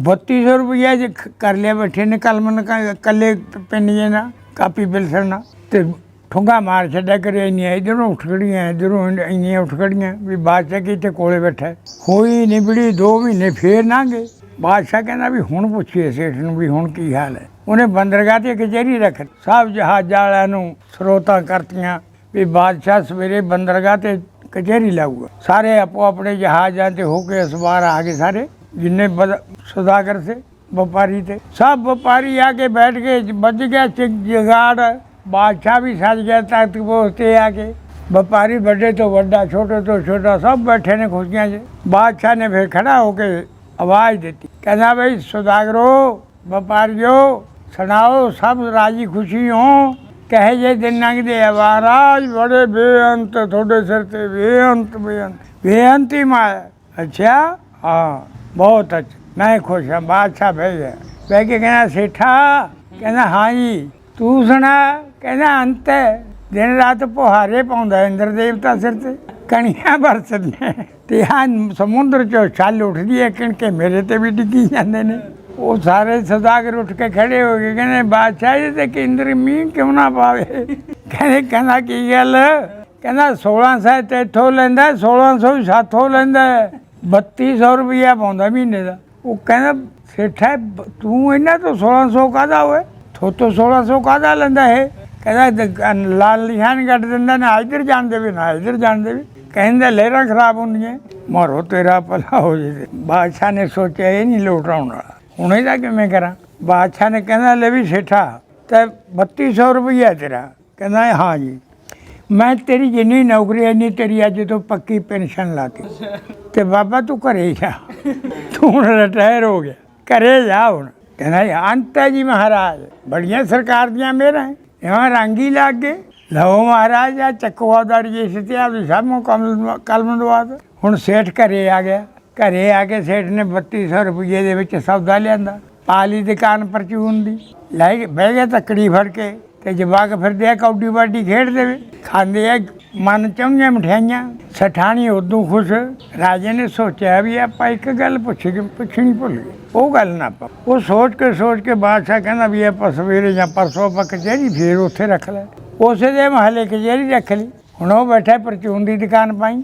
3200 ਰੁਪਈਆ ਜੇ ਕਰ ਲਿਆ ਬੈਠੇ ਨੇ ਕਲਮ ਨ ਕੱਲੇ ਪੈਨ ਨਾ ਕਾਪੀ ਬਿਲਸਣ ਨਾ ਤੇ ਠੁੰਗਾ ਮਾਰ ਛੱਡਿਆ ਕਰੇ ਇੰਨੀਆਂ, ਇਧਰੋਂ ਉੱਠ ਖੜੀਆਂ, ਇਧਰੋਂ ਇੰਨੀਆਂ ਉੱਠ ਖੜੀਆਂ ਵੀ ਬਾਦਸ਼ਾਹ ਕਿਤੇ ਕੋਲੇ ਬੈਠਾ ਹੋਈ ਨਿਬੜੀ 2 ਮਹੀਨੇ ਫੇਰ ਨਾ ਗਏ। ਬਾਦਸ਼ਾਹ ਕਹਿੰਦਾ ਵੀ ਹੁਣ ਪੁੱਛੀਏ ਸੇਠ ਨੂੰ ਵੀ ਹੁਣ ਕੀ ਹਾਲ ਹੈ। ਉਹਨੇ ਬੰਦਰਗਾਹ ਤੇ ਕਚਹਿਰੀ ਰੱਖ ਸਭ ਜਹਾਜ਼ਾਂ ਵਾਲਿਆਂ ਨੂੰ ਸਰੋਤਾਂ ਕਰਤੀਆਂ ਵੀ ਬਾਦਸ਼ਾਹ ਸਵੇਰੇ ਬੰਦਰਗਾਹ ਤੇ ਕਚਹਿਰੀ ਲਾਊਗਾ। ਸਾਰੇ ਆਪੋ ਆਪਣੇ ਜਹਾਜ਼ਾਂ ਤੇ ਹੋ ਕੇ ਇਸ ਆ ਗਏ ਸਾਰੇ, ਜਿੰਨੇ ਬਦ- ਸੌਦਾਗਰ ਸੇ, ਵਪਾਰੀ ਤੇ। ਸਭ ਵਪਾਰੀ ਆ ਕੇ ਬੈਠ ਕੇ ਵੱਜ ਗਿਆ ਜਗਾੜ। ਬਾਦਸ਼ਾਹ ਵੀ ਸੱਜ ਗਿਆ, ਤਖਤ ਪੋਸ ਤੇ ਆ ਕੇ। ਵਪਾਰੀ ਵੱਡੇ ਤੋਂ ਵੱਡਾ, ਛੋਟੇ ਤੋਂ ਛੋਟਾ, ਸਭ ਬੈਠੇ ਨੇ ਖੁਸ਼ੀਆਂ 'ਚ। ਬਾਦਸ਼ਾਹ ਨੇ ਫਿਰ ਖੜਾ ਹੋ ਕੇ ਆਵਾਜ਼ ਦਿੱਤੀ। ਕਹਿੰਦਾ ਬਈ, ਸੌਦਾਗਰੋ, ਵਪਾਰੀਓ, ਸੁਣਾਓ, ਸਭ ਰਾਜੀ ਖੁਸ਼ੀ ਹੋ। ਕਹੇ ਜੇ ਦਿਨ ਲੰਘਦੇ ਆ ਮਹਾਰਾਜ, ਬੜੇ ਬੇਅੰਤ, ਤੁਹਾਡੇ ਸਿਰ ਤੇ ਬੇਅੰਤ ਬੇਅੰਤ। ਬੇਅੰਤ ਮਾਇਆ। ਅੱਛਾ? ਹਾਂ, ਬਹੁਤ ਅੱਛਾ। ਮੈਂ ਖੁਸ਼ ਹਾਂ, ਬਾਦਸ਼ਾਹ ਬਹਿ ਬਹਿ ਕੇ ਕਹਿੰਦਾ, ਸੇਠਾ, ਕਹਿੰਦਾ ਹਾਂ ਜੀ ਤੂੰ ਸੁਣਾ, ਕਹਿੰਦਾ, ਅੰਤ ਦਿਨ ਰਾਤ ਪੁਹਾਰੇ ਪਾਉਂਦਾ ਇੰਦਰ ਦੇਵਤਾ ਸਿਰ ਤੇ ਕਣੀਆਂ ਵਰਸਦੀਆਂ। ਤੇ ਹਾਂ, ਸਮੁੰਦਰ ਚੋਂ ਛੱਲ ਉੱਠਦੀ ਹੈ ਕਿਣਕੇ ਮੇਰੇ ਤੇ ਵੀ ਡਿੱਗੀ ਜਾਂਦੇ ਨੇ। ਉਹ ਸਾਰੇ ਸੌਦਾਗਰ ਉੱਠ ਕੇ ਖੜੇ ਹੋ ਗਏ, ਕਹਿੰਦੇ, ਬਾਦਸ਼ਾਹ ਜੀ ਤੇ ਕੇਂਦਰ ਮੀਂਹ ਕਿਉਂ ਨਾ ਪਾਵੇ? ਕਹਿੰਦੇ, ਕਹਿੰਦਾ, ਕੀ ਗੱਲ? ਕਹਿੰਦਾ 1600 ਤੇ ਇੱਥੋਂ ਲੈਂਦਾ 1600 ਵੀ ਸਾਥੋਂ ਲੈਂਦਾ 3200 ਰੁਪਇਆ ਪਾਉਂਦਾ ਮਹੀਨੇ ਦਾ। ਉਹ ਕਹਿੰਦਾ, ਸੇਠਾ ਤੂੰ ਇਹਨਾਂ ਤੋਂ 1600 ਕਾਹਦਾ ਹੋਏ ਥੋ ਤੋਂ 1600 ਕਾਹਦਾ ਲੈਂਦਾ ਹੈ ਕਹਿੰਦਾ ਲਾਲ ਨਿਸ਼ਾਨ ਕੱਢ ਦਿੰਦਾ, ਨਾ ਇੱਧਰ ਜਾਣ ਦੇਵੇ, ਨਾ ਇੱਧਰ ਜਾਣ ਦੇਵੇ। ਕਹਿੰਦਾ ਲਹਿਰਾਂ ਖਰਾਬ ਹੁੰਦੀਆਂ ਮਾਰੋ ਤੇਰਾ ਭਲਾ ਹੋ ਜੇ ਬਾਦਸ਼ਾਹ ਨੇ ਸੋਚਿਆ ਇਹ ਨਹੀਂ ਲੋਟ ਆਉਣ ਹੁਣ ਇਹਦਾ ਕਿਵੇਂ ਕਰਾਂ? ਬਾਦਸ਼ਾਹ ਨੇ ਕਹਿੰਦਾ, ਲੈ ਵੀ ਸੇਠਾ, ਤੇ 3200 ਰੁਪਈਆ ਤੇਰਾ। ਕਹਿੰਦਾ, ਹਾਂ ਜੀ। ਮੈਂ ਤੇਰੀ ਜਿੰਨੀ ਨੌਕਰੀ ਇੰਨੀ ਤੇਰੀ ਅੱਜ ਤੋਂ ਪੱਕੀ ਪੈਨਸ਼ਨ ਲਾਤੀ ਤੇ ਬਾਬਾ ਤੂੰ ਘਰੇ ਜਾ ਤੂੰ ਹੁਣ ਰਿਟਾਇਰ ਹੋ ਗਿਆ। ਘਰੇ ਜਾ ਹੁਣ। ਕਹਿੰਦਾ ਅੰਤ ਹੈ ਜੀ ਮਹਾਰਾਜ। ਬੜੀਆਂ ਸਰਕਾਰ ਦੀਆਂ ਮੇਰਾ ਇਹਾਂ ਰੰਗੀ ਲੱਗ ਗਏ। ਲਓ ਮਹਾਰਾਜ ਆ ਚੱਕਵਾਦਾਰ ਜੀ ਸਿੱਧੇ ਆ ਵੀ ਸਭ ਨੂੰ ਕਲਮ ਹੁਣ ਸੇਠ ਘਰੇ ਆ ਗਿਆ। ਘਰੇ ਆ ਕੇ ਸੇਠ ਨੇ 3200 ਰੁਪਏ ਦੇ ਵਿੱਚ ਸੌਦਾ ਲਿਆਂਦਾ। ਪਾਲੀ ਦੁਕਾਨ ਪਰਚੂਨ ਦੀ। ਲੈ ਕੇ ਬਹਿ ਗਿਆ ਤੱਕੜੀ ਫੜ ਕੇ ਤੇ ਜਵਾਕ ਫਿਰਦੇ ਆ ਕੌਡੀ ਬਾਡੀ ਖੇਡਦੇ ਵੇ। ਖਾਂਦੇ ਆ ਮਨ ਚਾਹੁੰਦੀਆਂ ਮਠਿਆਈਆਂ। ਸਠਾਣੀ ਉਦੋਂ ਖੁਸ਼। ਰਾਜੇ ਨੇ ਸੋਚਿਆ ਵੀ ਆਪਾਂ ਇੱਕ ਗੱਲ ਪੁੱਛੀ ਪੁੱਛਣੀ ਭੁੱਲ ਗਏ। ਉਹ ਗੱਲ ਨਾ ਆਪਾਂ। ਉਹ ਸੋਚ ਕੇ ਸੋਚ ਕੇ ਬਾਦਸ਼ਾਹ ਕਹਿੰਦਾ ਵੀ ਆਪਾਂ ਸਵੇਰੇ ਜਾਂ ਪਰਸੋਂ ਆਪਾਂ ਕਚਹਿਰੀ ਫੇਰ ਉੱਥੇ ਰੱਖ ਲੈ। ਉਸੇ ਦੇ ਮਹੱਲੇ ਕਚਹਿਰੀ ਰੱਖ ਲਈ। ਹੁਣ ਉਹ ਬੈਠਾ ਪਰਚੂਨ ਦੀ ਦੁਕਾਨ ਪਾਈ।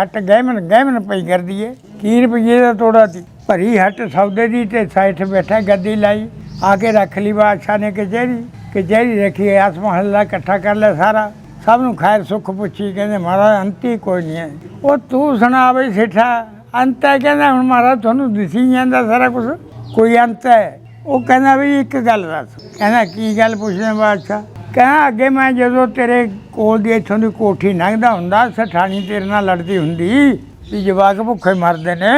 ਹੱਟ ਗਹਿਮਨ ਗਹਿਮਨ ਪਈ ਕਰਦੀ ਏ। ਕੀ ਰੁਪਏ ਦਾ ਤੋੜਾ ਤੀ ਭਰੀ ਹੱਟ ਸੌਦੇ ਦੀ ਤੇ ਸਾਈਠ ਬੈਠਾ ਗੱਦੀ ਲਾਈ। ਆ ਕੇ ਰੱਖ ਲਈ ਬਾਦਸ਼ਾਹ ਨੇ ਕਚਹਿਰੀ। ਕਚਹਿਰੀ ਰੱਖੀ ਆਸ ਮਹੱਲਾ ਇਕੱਠਾ ਕਰ ਲਿਆ ਸਾਰਾ। ਸਭ ਨੂੰ ਖੈਰ ਸੁੱਖ ਪੁੱਛੀ, ਕਹਿੰਦੇ ਮਹਾਰਾਜ ਅੰਤ ਹੀ ਕੋਈ ਨਹੀਂ ਹੈ। ਉਹ ਤੂੰ ਸੁਣਾ ਬਈ ਸਿੱਠਾ, ਅੰਤ ਹੈ ਕਹਿੰਦਾ, ਹੁਣ ਮਹਾਰਾਜ ਤੁਹਾਨੂੰ ਦਿਸੀ ਜਾਂਦਾ ਸਾਰਾ ਕੁਝ ਕੋਈ ਅੰਤ ਹੈ। ਉਹ ਕਹਿੰਦਾ ਵੀ ਇੱਕ ਗੱਲ ਦੱਸ। ਕਹਿੰਦਾ, ਕੀ ਗੱਲ ਪੁੱਛਦੇ ਬਾਦਸ਼ਾਹ? ਕਹਿੰਦਾ, ਅੱਗੇ ਮੈਂ ਜਦੋਂ ਤੇਰੇ ਕੋਲ ਦੀ ਇੱਥੋਂ ਦੀ ਕੋਠੀ ਲੰਘਦਾ ਹੁੰਦਾ, ਸਠਾਣੀ ਤੇਰੇ ਨਾਲ ਲੜਦੀ ਹੁੰਦੀ ਵੀ ਜਵਾਕ ਭੁੱਖੇ ਮਰਦੇ ਨੇ।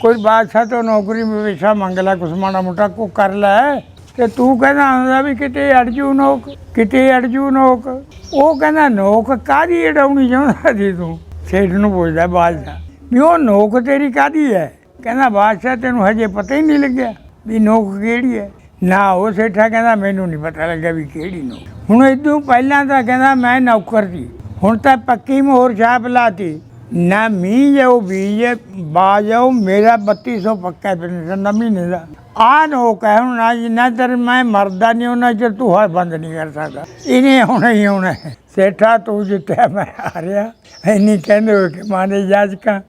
ਕੋਈ ਬਾਦਸ਼ਾਹ ਤੋਂ ਨੌਕਰੀ ਵਿਸ਼ਾ ਮੰਗ ਲੈ, ਕੁਛ ਮਾੜਾ ਮੋਟਾ ਕੋ ਕਰ ਲੈ। ਤੇ ਤੂੰ ਕਹਿੰਦਾ ਹੁੰਦਾ ਵੀ ਕਿਤੇ ਅੜਜੂ ਨੋਕ, ਕਿਤੇ ਅੜਜੂ ਨੋਕ। ਉਹ ਕਹਿੰਦਾ, ਨੋਕ ਕਾਦੀ ਅਡਾਉਣੀ ਚਾਹੁੰਦਾ ਸੀ ਤੂੰ? ਸੇਠ ਨੂੰ ਪੁੱਛਦਾ ਬਾਦਸ਼ਾਹ, ਵੀ ਉਹ ਨੋਕ ਤੇਰੀ ਕਾਦੀ ਹੈ? ਕਹਿੰਦਾ, ਬਾਦਸ਼ਾਹ ਤੈਨੂੰ ਹਜੇ ਪਤਾ ਹੀ ਨਹੀਂ ਲੱਗਿਆ ਵੀ ਨੋਕ ਕਿਹੜੀ ਹੈ। ਨਾ ਉਹ ਸੇਠਾ ਕਹਿੰਦਾ, ਮੈਨੂੰ ਨਹੀਂ ਪਤਾ ਲੱਗਿਆ ਵੀ ਕਿਹੜੀ ਨੋਕ ਹੁਣ ਇਦੋਂ ਪਹਿਲਾਂ ਤਾਂ ਕਹਿੰਦਾ, ਮੈਂ ਨੌਕਰ ਸੀ। ਹੁਣ ਤਾਂ ਪੱਕੀ ਮੋਹਰ ਛਾਪ ਲਾਤੀ। ਨਾ ਮੀਂਹ ਜਾਓ ਬੀਜ ਬਾਜਾਓ ਮੇਰਾ 3200 ਪੱਕਾ ਪੈਨਸ਼ਨ ਦਾ ਮਹੀਨੇ ਦਾ। ਆ ਨੋਕ ਹੈ ਹੁਣ ਨਾ ਜਿੰਨਾ ਚਿਰ ਮੈਂ ਮਰਦਾ ਨਹੀਂ, ਉਹਨਾਂ ਚਿਰ ਤੂੰ ਹਰ ਬੰਦ ਨਹੀਂ ਕਰ ਸਕਦਾ। ਇਹਨੇ ਹੋਣਾ ਹੀ ਹੋਣਾ ਸੇਠਾ, ਤੂੰ ਜਿੱਤਿਆ, ਮੈਂ ਹਾਰਿਆ। ਇੰਨੀ ਕਹਿੰਦੇ ਹੋ ਕਿ ਮਾਨੇ ਜਾਜਕਾਂ